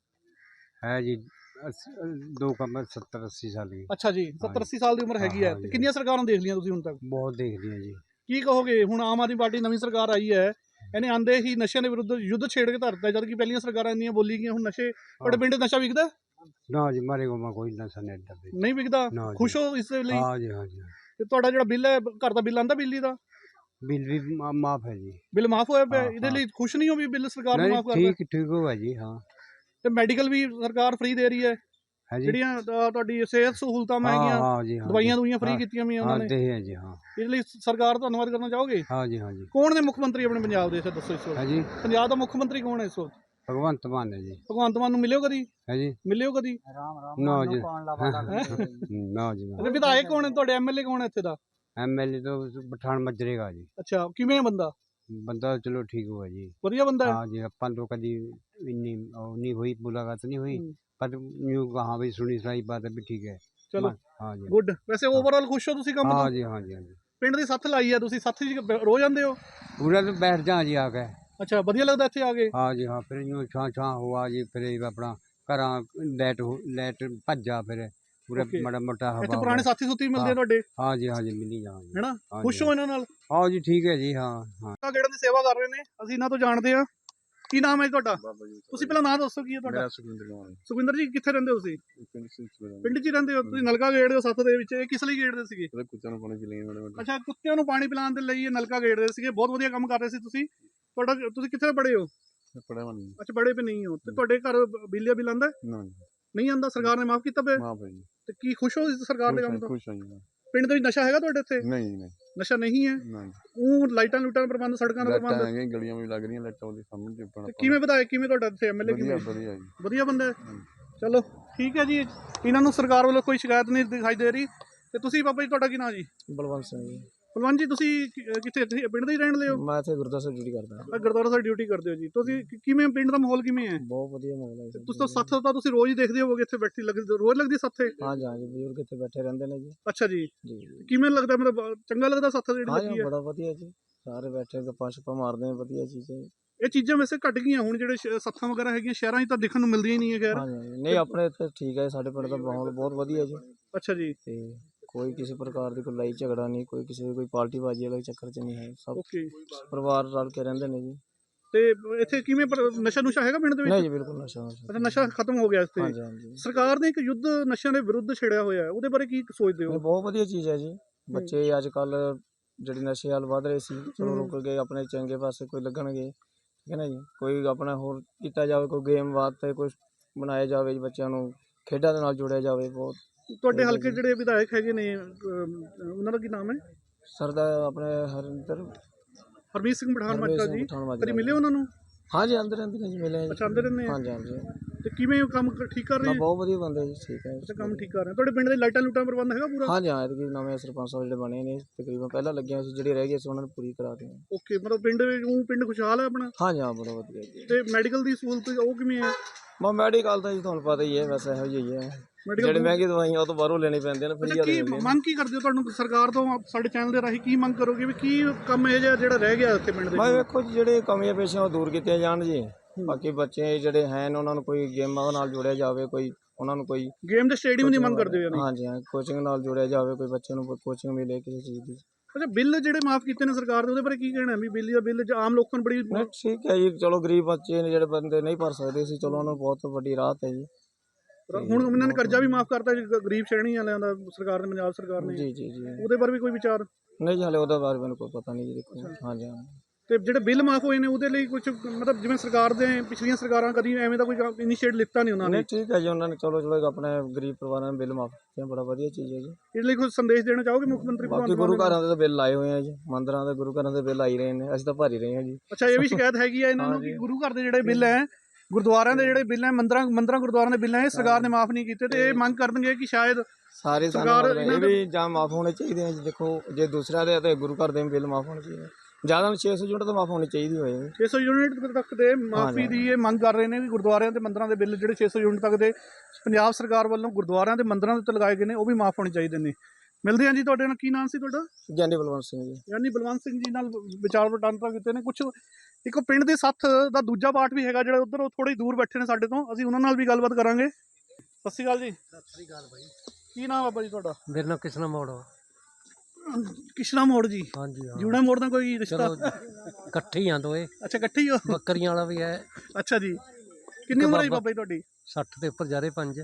Speaker 4: ਹੈ ਜੀ ਅੱਸ- ਦੋ ਕੰਮ 70 80 ਸਾਲ ਦੀ।
Speaker 1: ਅੱਛਾ ਜੀ 70 80 ਸਾਲ ਦੀ ਉਮਰ ਹੈਗੀ ਹੈ।
Speaker 4: ਹਾਂ,
Speaker 1: ਤੇ। ਕਿੰਨੀਆਂ ਸਰਕਾਰਾਂ ਦੇਖ ਲਈਆਂ ਤੁਸੀਂ ਹੁਣ ਤੱਕ?
Speaker 4: ਬਹੁਤ ਦੇਖਦੀ ਹਾਂ ਜੀ।
Speaker 1: ਕੀ ਕਹੋਗੇ? ਹੁਣ ਆਮ ਆਦਮੀ ਪਾਰਟੀ ਨਵੀਂ ਸਰਕਾਰ ਆਈ ਹੈ ਇਹਨੇ ਆਂਦੇ ਹੀ ਨਸ਼ਿਆਂ ਦੇ ਵਿਰੁੱਧ ਯੁੱਧ ਛੇੜ ਕੇ ਧਰਤਾ ਜਦ ਕਿ ਪਹਿਲੀਆਂ ਸਰਕਾਰਾਂ ਇੰਨੀਆਂ ਬੋਲੀ ਗਈਆਂ ਹੁਣ ਨਸ਼ੇ ਤੁਹਾਡੇ ਪਿੰਡ ਨਸ਼ਾ ਵਿਕਦਾ?
Speaker 4: ਨਾ ਜੀ ਮਾਰੇ ਕੋਲ ਕੋਈ ਨਸ਼ਾ ਨਹੀਂ ਵੀ।
Speaker 1: ਨਹੀਂ ਵਿਕਦਾ। ਖੁਸ਼ ਹੋ ਇਸ ਲਈ?
Speaker 4: ਹਾਂ ਜੀ ਹਾਂ ਜੀ।
Speaker 1: ਤੇ ਤੁਹਾਡਾ ਜਿਹੜਾ ਬਿੱਲ ਹੈ ਘਰ ਦਾ ਬਿੱਲ ਆਂਦਾ ਬਿਜਲੀ ਦਾ?
Speaker 4: ਬਿੱਲ ਵੀ ਮਾਫ ਹੈ ਜੀ।
Speaker 1: ਬਿੱਲ ਮਾਫ ਹੋਇਆ ਪਿਆ ਇਹਦੇ। ਲਈ ਖੁਸ਼ ਨਹੀਂ ਹੋ ਵੀ ਬਿੱਲ ਸਰਕਾਰ ਨੂੰ ਮਾਫ ਕਰਦਾ?
Speaker 4: ਠੀਕ ਠੀਕ ਹੋਗਾ ਜੀ ਹਾਂ।
Speaker 1: ਤੇ ਮੈਡੀਕਲ ਵੀ ਸਰਕਾਰ ਫ੍ਰੀ ਦੇ ਰਹੀ ਹੈ।
Speaker 4: ਹੈ ਜੀ
Speaker 1: ਜਿਹੜੀਆਂ ਅ, ਤੁਹਾਡੀ ਸਿਹਤ ਸਹੂਲਤਾਂ
Speaker 4: ਹਾਂ
Speaker 1: ਮਹਿੰਗੀਆਂ
Speaker 4: ਹਾਂ ਜੀ ਹਾਂ
Speaker 1: ਦਵਾਈਆਂ ਦੁਈਆਂ ਫ੍ਰੀ
Speaker 4: ਹਾਂ,
Speaker 1: ਕੀਤੀਆਂ ਵੀ ਉਹਨਾਂ
Speaker 4: ਹਾਂ
Speaker 1: ਨੇ।
Speaker 4: ਦੇ ਹੈ ਜੀ ਹਾਂ।
Speaker 1: ਇਸ ਲਈ ਸਰਕਾਰ ਦਾ ਧੰਨਵਾਦ ਕਰਨਾ ਚਾਹੋਗੇ?
Speaker 4: ਹਾਂ ਜੀ ਹਾਂ ਜੀ।
Speaker 1: ਕੌਣ ਨੇ ਮੁੱਖ ਮੰਤਰੀ ਆਪਣੇ ਪੰਜਾਬ ਦੇ ਇਸ ਦੱਸੋ ਇਸ
Speaker 4: ਹੈ
Speaker 1: ਵਕਤ?
Speaker 4: ਜੀ
Speaker 1: ਪੰਜਾਬ ਦਾ ਮੁੱਖ ਮੰਤਰੀ ਕੌਣ ਹੈ ਇਸ ਵਕਤ?
Speaker 4: ਭਗਵੰਤ ਮਾਨ ਹੈ ਜੀ।
Speaker 1: ਭਗਵੰਤ ਮਾਨ ਨੂੰ ਮਿਲਿਓ ਕਦੀ?
Speaker 4: ਹੈ ਜੀ
Speaker 1: ਮਿਲਿਓ ਕਦੀ?
Speaker 2: ਰਾਮ ਰਾਮ
Speaker 4: ਨਾ ਜੀ। ਨਾ ਜੀ ਨਾ।
Speaker 1: ਤੇ ਵਿਧਾਇਕ ਕੌਣ ਹੈ? ਤੁਹਾਡੇ ਐਮਐਲਏ ਕੌਣ ਹੈ ਇੱਥੇ ਦਾ?
Speaker 4: ਐਮਐਲਏ ਤੋਂ ਪਠਾਨ ਮਜਰੇਗਾ ਜੀ।
Speaker 1: ਅੱਛਾ ਕਿਵੇਂ ਹੈ ਬੰਦਾ?
Speaker 4: ਬੰਦਾ ਚਲੋ ਠੀਕ ਹੋਇਆ ਜੀ।
Speaker 1: ਵਧੀਆ ਬੰਦਾ ਹੈ?
Speaker 4: ਹਾਂ ਜੀ ਆਪਾਂ ਤੋਂ ਕਦੀ ਇੰਨੀ ਉਹ ਨਹੀਂ ਹੋਈ ਮੁਲਾਕਾਤ ਨਹੀਂ ਹੋਈ।
Speaker 1: ਹੂੰ।
Speaker 4: ਪਰ ਯੂੰ ਕਹਾਂ ਵੀ ਸੁਣੀ ਸੁਣਾਈ ਬਾਤ ਹੈ ਵੀ ਠੀਕ ਹੈ।
Speaker 1: ਚਲੋ।
Speaker 4: ਹਾਂ ਜੀ।
Speaker 1: ਗੁੱਡ। ਵੈਸੇ ਓਵਰਆਲ ਖੁਸ਼ ਹੋ ਤੁਸੀਂ ਕੰਮ
Speaker 4: ਹਾਂ
Speaker 1: ਤੋਂ
Speaker 4: ਜੀ ਹਾਂ ਜੀ ਹਾਂ ਜੀ।
Speaker 1: ਪਿੰਡ ਦੀ ਸੱਥ ਲਾਈ ਆ ਤੁਸੀਂ ਸੱਥ ਬ- ਰੋਜ਼ ਜਾਂਦੇ ਹੋ?
Speaker 4: ਪੂਰਾ ਤਾਂ ਬੈਠ ਜਾ ਜੀ ਆ ਕੇ।
Speaker 1: ਅੱਛਾ ਵਧੀਆ ਲੱਗਦਾ ਇੱਥੇ ਆ ਕੇ?
Speaker 4: ਹਾਂ ਜੀ ਹਾਂ ਫਿਰ ਯੂੰ ਛਾਂ ਛਾਂ ਹੁਆ ਜੀ ਫਿਰ ਇਹ ਆਪਣਾ ਘਰਾਂ ਲੈਟ ਹੋ- ਲੈਟ ਭੱਜਾ ਫਿਰ। ਪੂਰਾ
Speaker 1: Okay.
Speaker 4: ਮਾੜਾ ਮੋਟਾ ਹਵਾ
Speaker 1: ਇੱਥੇ ਪੁਰਾਣੇ। ਸਾਥੀ ਸੁੱਤੀ ਮਿਲਦੇ ਆ। ਤੁਹਾਡੇ?
Speaker 4: ਹਾਂ ਜੀ ਹਾਂ ਜੀ ਮਿਲੀ ਜਾ ਜੀ।
Speaker 1: ਹੈਨਾ? ਖੁਸ਼
Speaker 4: ਜੀ।
Speaker 1: ਹੋ ਇਹਨਾਂ ਨਾਲ?
Speaker 4: ਹਾਂ ਜੀ ਠੀਕ ਹੈ ਜੀ ਹਾਂ ਹਾਂ।
Speaker 1: ਆ ਗੇੜਨ ਦੀ ਸੇਵਾ ਕਰ ਰਹੇ ਨੇ ਅਸੀਂ ਇਹਨਾਂ ਤੋਂ ਜਾਣਦੇ ਆ ਕੀ ਨਾਮ ਹੈ ਜੀ ਤੁਹਾਡਾ? ਤੁਸੀਂ ਪਹਿਲਾਂ ਨਾਂ ਦੱਸੋ ਕੀ ਹੈ ਤੁਹਾਡਾ?
Speaker 3: ਸੁਖਿੰਦਰ ਕੁਮਾਰ
Speaker 1: ਸੁਖਿੰਦਰ ਜੀ ਕਿੱਥੇ ਰਹਿੰਦੇ ਹੋ ਤੁਸੀਂ?
Speaker 3: ਪਿੰਡ
Speaker 1: 'ਚ ਹੀ ਰਹਿੰਦੇ। ਹੋ ਤੁਸੀਂ ਨਲਕਾ ਗੇੜਦੇ ਹੋ ਸੱਥ ਦੇ ਵਿੱਚ? ਇਹ ਕਿਸ ਲਈ ਗੇੜਦੇ ਸੀਗੇ?
Speaker 3: ਉਹਦੇ ਕੁੱਤਿਆਂ ਨੂੰ ਪਾਣੀ ਪਿਲਾਈ ਮਾੜੇ ਮਾੜੇ
Speaker 1: ਅੱਛਾ ਕੁੱਤਿਆਂ ਨੂੰ ਪਾਣੀ ਪਿਲਾਉਣ ਦੇ ਲਈ ਇਹ ਨਲਕਾ ਗੇੜਦੇ ਸੀਗੇ। ਬਹੁਤ ਵਧੀਆ ਕੰਮ ਕਰ ਰਹੇ ਸੀ ਤੁਸੀਂ। ਤੁਹਾਡਾ ਤੁਸੀਂ ਕਿੱਥੇ ਪੜੇ ਹੋ?
Speaker 3: ਪੜਿਆ ਮਨ ਨਹੀਂ।
Speaker 1: ਅੱਛਾ ਬੜੇ ਵੀ ਨਹੀਂ ਹੋ। ਤੇ ਤੁਹਾਡੇ ਘਰ ਬਿਜਲੀ ਬਿੱਲ ਆਂਦਾ
Speaker 3: ਨਾ
Speaker 1: ਨਹੀਂ ਆਂਦਾ? ਸਰਕਾਰ ਨੇ ਮਾਫ ਕੀਤਾ ਪਿਆ?
Speaker 3: ਮਾਂ ਭਾਈ
Speaker 1: ਤੇ ਕੀ ਖੁਸ਼ ਹੋ ਸਰਕਾਰ ਦੇ ਕੰਮ ਤੋਂ?
Speaker 3: ਖੁਸ਼ ਹਾਂ ਜੀ
Speaker 1: ਪਿੰਡ ਦੇ ਵਿੱਚ ਨਸ਼ਾ ਹੈਗਾ ਤੁਹਾਡੇ ਇੱਥੇ?
Speaker 3: ਨਹੀਂ ਨਹੀਂ।
Speaker 1: ਨਸ਼ਾ ਨਹੀਂ ਹੈ?
Speaker 3: ਨਾ
Speaker 1: ਉਹ ਲਾਈਟਾਂ ਲੂਟਾਂ ਦਾ ਪ੍ਰਬੰਧ ਸੜਕਾਂ ਦਾ
Speaker 3: ਲਾਈਟਾਂ
Speaker 1: ਪ੍ਰਬੰਧ?
Speaker 3: ਹੈਗੀਆਂ ਗਲੀਆਂ ਵੀ ਲੱਗ ਰਹੀਆਂ ਲਾਈਟਾਂ ਉਹਦੇ ਸਾਹਮਣੇ ਤੇ
Speaker 1: ਤੇ ਕਿਵੇਂ ਵਿਧਾਇਕ ਕਿਵੇਂ ਤੁਹਾਡਾ ਇੱਥੇ ਐਮਐਲਏ
Speaker 3: ਵਧੀਆ
Speaker 1: ਕਿਵੇਂ?
Speaker 3: ਵਧੀਆ ਜੀ।
Speaker 1: ਵਧੀਆ ਬੰਦਾ ਹੈ? ਚਲੋ ਠੀਕ ਹੈ ਜੀ। ਇਹਨਾਂ ਨੂੰ ਸਰਕਾਰ ਵੱਲੋਂ ਕੋਈ ਸ਼ਿਕਾਇਤ ਨਹੀਂ ਦਿਖਾਈ ਦੇ ਰਹੀ। ਤੇ ਤੁਸੀਂ ਬਾਬਾ ਜੀ ਤੁਹਾਡਾ ਕੀ ਨਾਮ ਜੀ?
Speaker 5: ਬਲਵੰਤ ਸਿੰਘ ਜੀ।
Speaker 1: ਕੁਲਵੰਤ ਜੀ ਤੁਸੀਂ ਕਿ- ਕਿੱਥੇ ਇੱਥੇ ਪਿੰਡ ਦੇ ਹੀ ਰਹਿਣ ਲਿਓ
Speaker 5: ਮੈਂ ਇੱਥੇ ਗੁਰਦਾਸ ਡਿਊਟੀ ਕਰਦਾ।
Speaker 1: ਆਹ ਗੁਰਦੁਆਰਾ ਸਾਹਿਬ ਡਿਊਟੀ ਕਰਦੇ ਹੋ ਜੀ। ਤੁਸੀਂ ਕਿ- ਕਿਵੇਂ ਪਿੰਡ ਦਾ ਮਾਹੌਲ ਕਿਵੇਂ ਹੈ?
Speaker 5: ਬਹੁਤ ਵਧੀਆ ਮਾਹੌਲ ਹੈ ਜੀ।
Speaker 1: ਤੁਸੀਂ ਤਾਂ ਸੱਥ ਤਾਂ ਤੁਸੀਂ ਰੋਜ਼ ਹੀ ਦੇਖਦੇ ਹੋਵੋਗੇ ਇੱਥੇ ਬੈਠੀ ਲੱਗਦੀ ਰੋਜ਼ ਲੱਗਦੀ ਸੱਥੇ
Speaker 5: ਹਾਂਜੀ ਹਾਂਜੀ ਬਜ਼ੁਰਗ ਇੱਥੇ ਬੈਠੇ ਰਹਿੰਦੇ ਨੇ ਜੀ।
Speaker 1: ਅੱਛਾ ਜੀ।
Speaker 5: ਜੀ। ਜੀ।
Speaker 1: ਕਿਵੇਂ ਲੱਗਦਾ ਮਤਲਬ ਚੰਗਾ ਲੱਗਦਾ ਸੱਥ ਜਿਹੜੀ
Speaker 5: ਹਾਂਜੀ
Speaker 1: ਲੱਗੀ ਹੈ?
Speaker 5: ਬੜਾ ਵਧੀਆ ਜੀ। ਸਾਰੇ ਬੈਠੇ ਗੱਪਾਂ ਛੱਪਾਂ ਮਾਰਦੇ ਨੇ ਵਧੀਆ ਚੀਜ਼ਾਂ ਜੀ।
Speaker 1: ਇਹ ਚੀਜ਼ਾਂ ਵੈਸੇ ਘਟ ਗਈਆਂ ਹੁਣ ਜਿਹੜੇ ਸ਼- ਸੱਥਾਂ ਵਗੈਰਾ ਹੈਗੀਆਂ ਸ਼ਹਿਰਾਂ 'ਚ ਤਾਂ ਦੇਖਣ ਨੂੰ ਮਿਲਦੀਆਂ ਹੀ ਨਹੀਂ ਹੈ ਖੈਰ।
Speaker 5: ਹਾਂਜੀ ਹਾਂਜੀ। ਨਹੀਂ ਆਪਣੇ ਇੱਥੇ ਠੀਕ ਹੈ ਸਾਡੇ ਪਿੰਡ ਦਾ ਮਾਹੌਲ ਬਹੁਤ ਵਧੀਆ ਜੀ।
Speaker 1: ਅੱਛਾ ਜੀ।
Speaker 5: ਤੇ ਕੋਈ ਕਿਸੇ ਪ੍ਰਕਾਰ ਦੀ ਕੋਈ ਲੜਾਈ ਝਗੜਾ ਨਹੀਂ ਕੋਈ ਕਿਸੇ ਦੀ ਕੋਈ ਪਾਰਟੀ ਬਾਜੀ ਵਾਲੇ ਚੱਕਰ 'ਚ ਨਹੀਂ ਹੈ ਸਭ
Speaker 1: ਓਕੇ।
Speaker 5: ਪਰਿਵਾਰ ਰਲ ਕੇ ਰਹਿੰਦੇ ਨੇ ਜੀ।
Speaker 1: ਤੇ ਇੱਥੇ ਕਿਵੇਂ ਪਰ- ਨਸ਼ਾ ਨੁਸ਼ਾ ਹੈਗਾ ਪਿੰਡ ਦੇ
Speaker 5: ਨਹੀਂ
Speaker 1: ਵਿੱਚ
Speaker 5: ਜੀ ਬਿਲਕੁਲ ਨਸ਼ਾ।
Speaker 1: ਅੱਛਾ ਨਸ਼ਾ ਖਤਮ ਹੋ ਗਿਆ ਇੱਥੇ
Speaker 5: ਹਾਂਜੀ ਹਾਂਜੀ।
Speaker 1: ਸਰਕਾਰ ਨੇ ਇੱਕ ਯੁੱਧ ਨਸ਼ਿਆਂ ਦੇ ਵਿਰੁੱਧ ਛੇੜਿਆ ਹੋਇਆ ਹੈ ਉਹਦੇ ਬਾਰੇ ਕੀ ਸੋਚਦੇ
Speaker 5: ਇਹ
Speaker 1: ਹੋ
Speaker 5: ਬਹੁਤ ਵਧੀਆ ਚੀਜ਼ ਹੈ ਜੀ। ਬੱਚੇ ਅੱਜ ਕੱਲ ਜਿਹੜੇ ਨਸ਼ੇ ਵੱਲ ਵੱਧ ਰਹੇ ਸੀ ਚਲੋ। ਰੁਕ ਗਏ ਆਪਣੇ ਚੰਗੇ ਪਾਸੇ ਕੋਈ ਲੱਗਣਗੇ ਠੀਕ ਹੈ ਨਾ ਜੀ? ਕੋਈ ਆਪਣਾ ਹੋਰ ਕੀਤਾ ਜਾਵੇ ਕੋਈ ਗੇਮ ਵਾਸਤੇ ਕੁਝ ਬਣਾਇਆ ਜਾਵੇ ਜੀ ਬੱਚਿਆਂ ਨੂੰ ਖੇਡਾਂ ਦੇ ਨਾਲ ਜੋੜਿਆ ਜਾਵੇ ਬਹੁਤ।
Speaker 1: ਤੁਹਾਡੇ ਹਲਕੇ। ਜਿਹੜੇ ਵਿਧਾਇਕ ਹੈਗੇ ਨੇ ਅਮ, ਉਹਨਾਂ ਦਾ ਕੀ ਨਾਮ ਹੈ?
Speaker 5: ਸਰ ਦਾ ਆਪਣੇ ਹਰਿੰਦਰ।
Speaker 1: ਹਰਮੀਤ ਸਿੰਘ ਪਠਾਨ ਮਾਜਰਾ ਜੀ।
Speaker 5: ਪਠਾਨ ਮਾਜਰਾ
Speaker 1: ਕਦੀ ਮਿਲੇ। ਉਹਨਾਂ ਨੂੰ?
Speaker 5: ਹਾਂਜੀ ਅੰਦਰ ਰਹਿੰਦੇ ਨੇ ਜੀ ਮਿਲੇ ਆ ਜੀ।
Speaker 1: ਅੰਦਰ ਰਹਿੰਦੇ ਆ?
Speaker 5: ਹਾਂਜੀ ਹਾਂਜੀ।
Speaker 1: ਤੇ ਕਿਵੇਂ ਉਹ ਕੰਮ ਕ- ਠੀਕ ਕਰ ਰਹੇ
Speaker 5: ਨਾ
Speaker 1: ਹੈ
Speaker 5: ਬਹੁਤ ਵਧੀਆ ਬੰਦੇ ਜੀ ਠੀਕ ਹੈ।
Speaker 1: ਅੱਛਾ ਕੰਮ ਠੀਕ ਕਰ ਰਹੇ। ਆ। ਤੁਹਾਡੇ ਪਿੰਡ ਦੇ ਲਾਈਟਾਂ ਲੂਟਾਂ ਪ੍ਰਬੰਧ ਹੈਗਾ ਪੂਰਾ?
Speaker 5: ਹਾਂਜੀ ਹਾਂ ਇਹਦੇ ਨਵੇਂ ਸਰਪੰਚ ਸਾਹਿਬ ਜਿਹੜੇ ਬਣੇ ਨੇ ਤਕਰੀਬਨ ਪਹਿਲਾਂ ਲੱਗਿਆ ਸੀ ਜਿਹੜੇ ਰਹਿ ਗਏ ਸੀ ਉਹਨਾਂ ਨੂੰ ਪੂਰੀ ਕਰਾ ਦਿੱਤੀ।
Speaker 1: ਓਕੇ ਮਤਲਬ ਪਿੰਡ ਉਹ ਪਿੰਡ ਖੁਸ਼ਹਾਲ ਹੈ ਆਪਣਾ?
Speaker 5: ਹਾਂਜੀ ਹਾਂ ਬੜਾ ਵਧੀਆ ਜੀ।
Speaker 1: ਤੇ ਮੈਡੀਕਲ ਦੀ ਸਹੂਲਤ ਉਹ ਕਿਵੇਂ ਹੈ?
Speaker 5: ਮਾ ਮੈਡੀਕਲ ਤਾਂ ਜੀ ਤੁਹਾਨੂੰ ਪਤਾ ਹੀ ਹੈ ਵੈਸੇ ਇਹੋ ਜਿਹੀ ਹੈ। ਜਿਹੜੇ ਮਹਿੰਗੀ ਦਵਾਈਆਂ ਉਹ ਤੋਂ ਬਾਹਰੋਂ ਲੈਣੀ ਪੈਂਦੀਆਂ ਨੇ ਫ੍ਰੀ
Speaker 1: ਕੀ ਮੰਗ ਕੀ ਕਰਦੇ ਹੋ ਤੁਹਾਨੂੰ? ਸਰਕਾਰ ਤੋਂ ਸਾਡੇ ਚੈਨਲ ਦੇ ਰਾਹੀਂ ਕੀ ਮੰਗ ਕਰੋਗੇ ਵੀ ਕੀ ਕੰਮ ਇਹ ਜਿਹਾ ਜਿਹੜਾ ਰਹਿ ਗਿਆ ਇੱਥੇ ਪਿੰਡ ਦੇ
Speaker 5: ਮੈਂ ਵੇਖੋ ਜੀ ਜਿਹੜੇ ਕਮੀਆਂ ਪੇਸ਼ੀਆਂ ਉਹ ਦੂਰ ਕੀਤੀਆਂ ਜਾਣ ਜੀ। ਬਾਕੀ ਬੱਚੇ ਜਿਹੜੇ ਹਨ ਉਹਨਾਂ ਨੂੰ ਕੋਈ ਗੇਮਾਂ ਨਾਲ ਜੋੜਿਆ ਜਾਵੇ ਕੋਈ ਉਹਨਾਂ ਨੂੰ ਕੋਈ
Speaker 1: ਗੇਮ ਦੇ ਸਟੇਡੀਅਮ ਦੀ ਮੰਗ ਕਰਦੇ ਹੋ
Speaker 5: ਹਾਂਜੀ ਹਾਂ ਕੋਚਿੰਗ ਨਾਲ ਜੋੜਿਆ ਜਾਵੇ ਕੋਈ ਬੱਚੇ ਨੂੰ ਕੋਚਿੰਗ ਮਿਲੇ ਕਿਸੇ ਚੀਜ਼ ਦੀ।
Speaker 1: ਅੱਛਾ ਬਿੱਲ ਜਿਹੜੇ ਮਾਫ ਕੀਤੇ ਨੇ ਸਰਕਾਰ ਦੇ ਉਹਦੇ ਬਾਰੇ ਕੀ ਕਹਿਣਾ ਵੀ ਬਿਜਲੀ ਦਾ ਬਿੱਲ ਆਮ ਲੋਕਾਂ ਨੂੰ ਬੜੀ
Speaker 5: ਠੀਕ ਹੈ ਜੀ ਚਲੋ ਗਰੀਬ ਬੱਚੇ ਨੇ ਜਿਹੜੇ ਬੰਦੇ ਨਹੀਂ ਭਰ ਸਕਦੇ ਸੀ ਚਲੋ ਉਹਨਾਂ ਨੂੰ ਬਹੁਤ ਵੱਡੀ ਰਾਹਤ ਹੈ ਜੀ।
Speaker 1: ਹੁਣ ਉਹਨਾਂ ਨੇ ਕਰਜ਼ਾ ਵੀ ਮਾਫ ਕਰਤਾ ਜੀ ਗ- ਗਰੀਬ ਸ਼੍ਰੇਣੀ ਵਾਲਿਆਂ ਦਾ ਸਰਕਾਰ ਨੇ ਪੰਜਾਬ ਸਰਕਾਰ ਨੇ।
Speaker 5: ਜੀ ਜੀ ਜੀ।
Speaker 1: ਉਹਦੇ ਬਾਰੇ ਵੀ ਕੋਈ ਵਿਚਾਰ?
Speaker 5: ਨਹੀਂ ਜੀ ਹਲੇ ਉਹਦੇ ਬਾਰੇ ਮੈਨੂੰ ਕੋਈ ਪਤਾ ਨਹੀਂ ਜੀ ਦੇਖੋ ਹਾਂਜੀ ਹਾਂ।
Speaker 1: ਤੇ ਜਿਹੜੇ ਬਿੱਲ ਮਾਫ ਹੋਏ ਨੇ ਉਹਦੇ ਲਈ ਕੁਝ ਮਤਲਬ ਜਿਵੇਂ ਸਰਕਾਰ ਦੇ ਪਿਛਲੀਆਂ ਸਰਕਾਰਾਂ ਕਦੀ ਐਵੇਂ ਦਾ ਕੋਈ ਇਨੀਸ਼ੀਏਟ ਲਿੱਤਾ ਨਹੀਂ ਉਹਨਾਂ ਨੇ?
Speaker 5: ਨਹੀਂ ਠੀਕ ਹੈ ਜੀ ਉਹਨਾਂ ਨੇ ਚਲੋ ਚਲੋ ਆਪਣੇ ਗਰੀਬ ਪਰਿਵਾਰਾਂ ਨੂੰ ਬਿੱਲ ਮਾਫ ਕੀਤੇ ਬੜਾ ਵਧੀਆ ਚੀਜ਼ ਹੈ ਜੀ।
Speaker 1: ਇਸ ਲਈ ਕੋਈ ਸੰਦੇਸ਼ ਦੇਣਾ ਚਾਹੋਗੇ ਮੁੱਖ ਮੰਤਰੀ
Speaker 5: ਬਾਕੀ
Speaker 1: ਭਗਵੰਤ
Speaker 5: ਗੁਰੂ
Speaker 1: ਮਾਨ
Speaker 5: ਘਰਾਂ ਦੇ ਤਾਂ ਬਿੱਲ ਆਏ ਹੋਏ ਆ ਜੀ ਮੰਦਿਰਾਂ ਦੇ ਗੁਰੂ ਘਰਾਂ ਦੇ ਬਿੱਲ ਆਈ ਰਹੇ ਨੇ ਅਸੀਂ ਤਾਂ ਭਰ ਹੀ ਰਹੇ ਹਾਂ ਜੀ।
Speaker 1: ਅੱਛਾ ਇਹ ਵੀ ਸ਼ਿਕਾਇਤ ਹੈਗੀ ਆ ਇਹਨਾਂ ਨੂੰ ਕਿ। ਗੁਰੂ ਘਰ ਦੇ ਜਿਹੜੇ ਬਿੱਲ ਹੈ ਗੁਰਦੁਆਰਿਆਂ ਦੇ ਜਿਹੜੇ ਬਿੱਲ ਮੰਦਰਾਂ ਮੰਦਰਾਂ ਗੁਰਦੁਆਰਿਆਂ ਦੇ ਬਿੱਲ ਇਹ ਸਰਕਾਰ ਨੇ ਮਾਫ ਨਹੀਂ ਕੀਤੇ ਤੇ ਇਹ ਮੰਗ ਕਰਨਗੇ ਕਿ ਸ਼ਾਇਦ
Speaker 5: ਸਾਰੇ
Speaker 1: ਸਰਕਾਰ
Speaker 5: ਇਹ ਵੀ ਜਾਂ ਮਾਫ ਹੋਣੇ ਚਾਹੀਦੇ ਆ ਜੀ। ਦੇਖੋ ਜੇ ਦੂਸਰਿਆਂ ਦੇ ਤੇ ਗੁਰੂ ਘਰ ਦੇ ਵੀ ਬਿੱਲ ਮਾਫ ਹੋਣੇ ਚਾਹੀਦੇ। ਜ਼ਿਆਦਾ ਨੂੰ 600 ਯੂਨਿਟ ਤਾਂ ਮਾਫ ਹੋਣੀ ਚਾਹੀਦੀ ਹੋਏ
Speaker 1: 600 ਯੂਨਿਟ ਤੱਕ ਦੇ ਮਾਫੀ ਦੀ ਇਹ ਮੰਗ ਕਰ ਰਹੇ ਨੇ ਕਿ ਗੁਰਦੁਆਰਿਆਂ ਤੇ ਮੰਦਰਾਂ ਦੇ ਬਿੱਲ ਜਿਹੜੇ 600 ਯੂਨਿਟ ਤੱਕ ਦੇ ਪੰਜਾਬ ਸਰਕਾਰ ਵੱਲੋਂ ਗੁਰਦੁਆਰਿਆਂ ਤੇ ਮੰਦਰਾਂ ਦੇ ਉੱਤੇ ਲਗਾਏ ਗਏ ਨੇ ਉਹ ਵੀ ਮਾਫ ਹੋਣੇ ਚਾਹੀਦੇ ਨੇ। ਮਿਲਦੇ ਹਾਂ ਜੀ ਤੁਹਾਡੇ ਨਾਲ। ਕੀ ਨਾਮ ਸੀ ਤੁਹਾਡਾ?
Speaker 5: ਗਿਆਨੀ ਬਲਵੰਤ ਸਿੰਘ ਜੀ।
Speaker 1: ਯਾਨੀ ਬਲਵੰਤ ਸਿੰਘ ਜੀ ਨਾਲ ਵਿਚਾਰ ਵਟਾਂਦਰਾ ਕੀਤੇ ਨੇ। ਕੁਝ ਇੱਕ ਪਿੰਡ ਦੇ ਸੱਥ ਦਾ ਦੂਜਾ ਪਾਰਟ ਵੀ ਹੈਗਾ ਜਿਹੜਾ ਉਧਰ ਥੋੜੀ ਦੂਰ ਬੈਠੇ ਨੇ ਸਾਡੇ ਤੋਂ। ਅਸੀਂ ਉਹਨਾਂ ਨਾਲ ਵੀ ਗੱਲਬਾਤ ਕਰਾਂਗੇ। ਸਤਿ ਸ਼੍ਰੀ ਅਕਾਲ ਜੀ।
Speaker 6: ਸਤਿ ਸ੍ਰੀ ਅਕਾਲ ਬਾਈ
Speaker 1: ਕੀ ਨਾਮ ਹੈ ਬਾਜੀ ਤੁਹਾਡਾ?
Speaker 6: ਮੇਰੇ ਨਾਲ ਕਿਸਨਾ ਮੋੜ ਵਾ।
Speaker 1: ਕਿਸ਼ਨਾ ਮੋੜ ਜੀ।
Speaker 6: ਹਾਂਜੀ ਹਾਂ।
Speaker 1: ਜੂਣਾ ਮੋੜ ਦਾ ਕੋਈ ਰਿਸ਼ਤਾ?
Speaker 6: ਚਲੋ ਇਕੱਠੇ ਹੀ ਆ ਦੋਏ
Speaker 1: ਅੱਛਾ ਇਕੱਠੇ ਹੀ ਹੋ।
Speaker 6: ਬੱਕਰੀਆਂ ਵਾਲਾ ਵੀ ਹੈ।
Speaker 1: ਅੱਛਾ ਜੀ। ਕਿੰਨੀ ਉਮਰ ਹੈ
Speaker 6: ਬਾਬਾ-
Speaker 1: ਬਾਬਾ ਜੀ ਤੁਹਾਡੀ?
Speaker 6: 60 ਦੇ ਉੱਪਰ ਜਾ ਰਹੇ ਪੰਜ।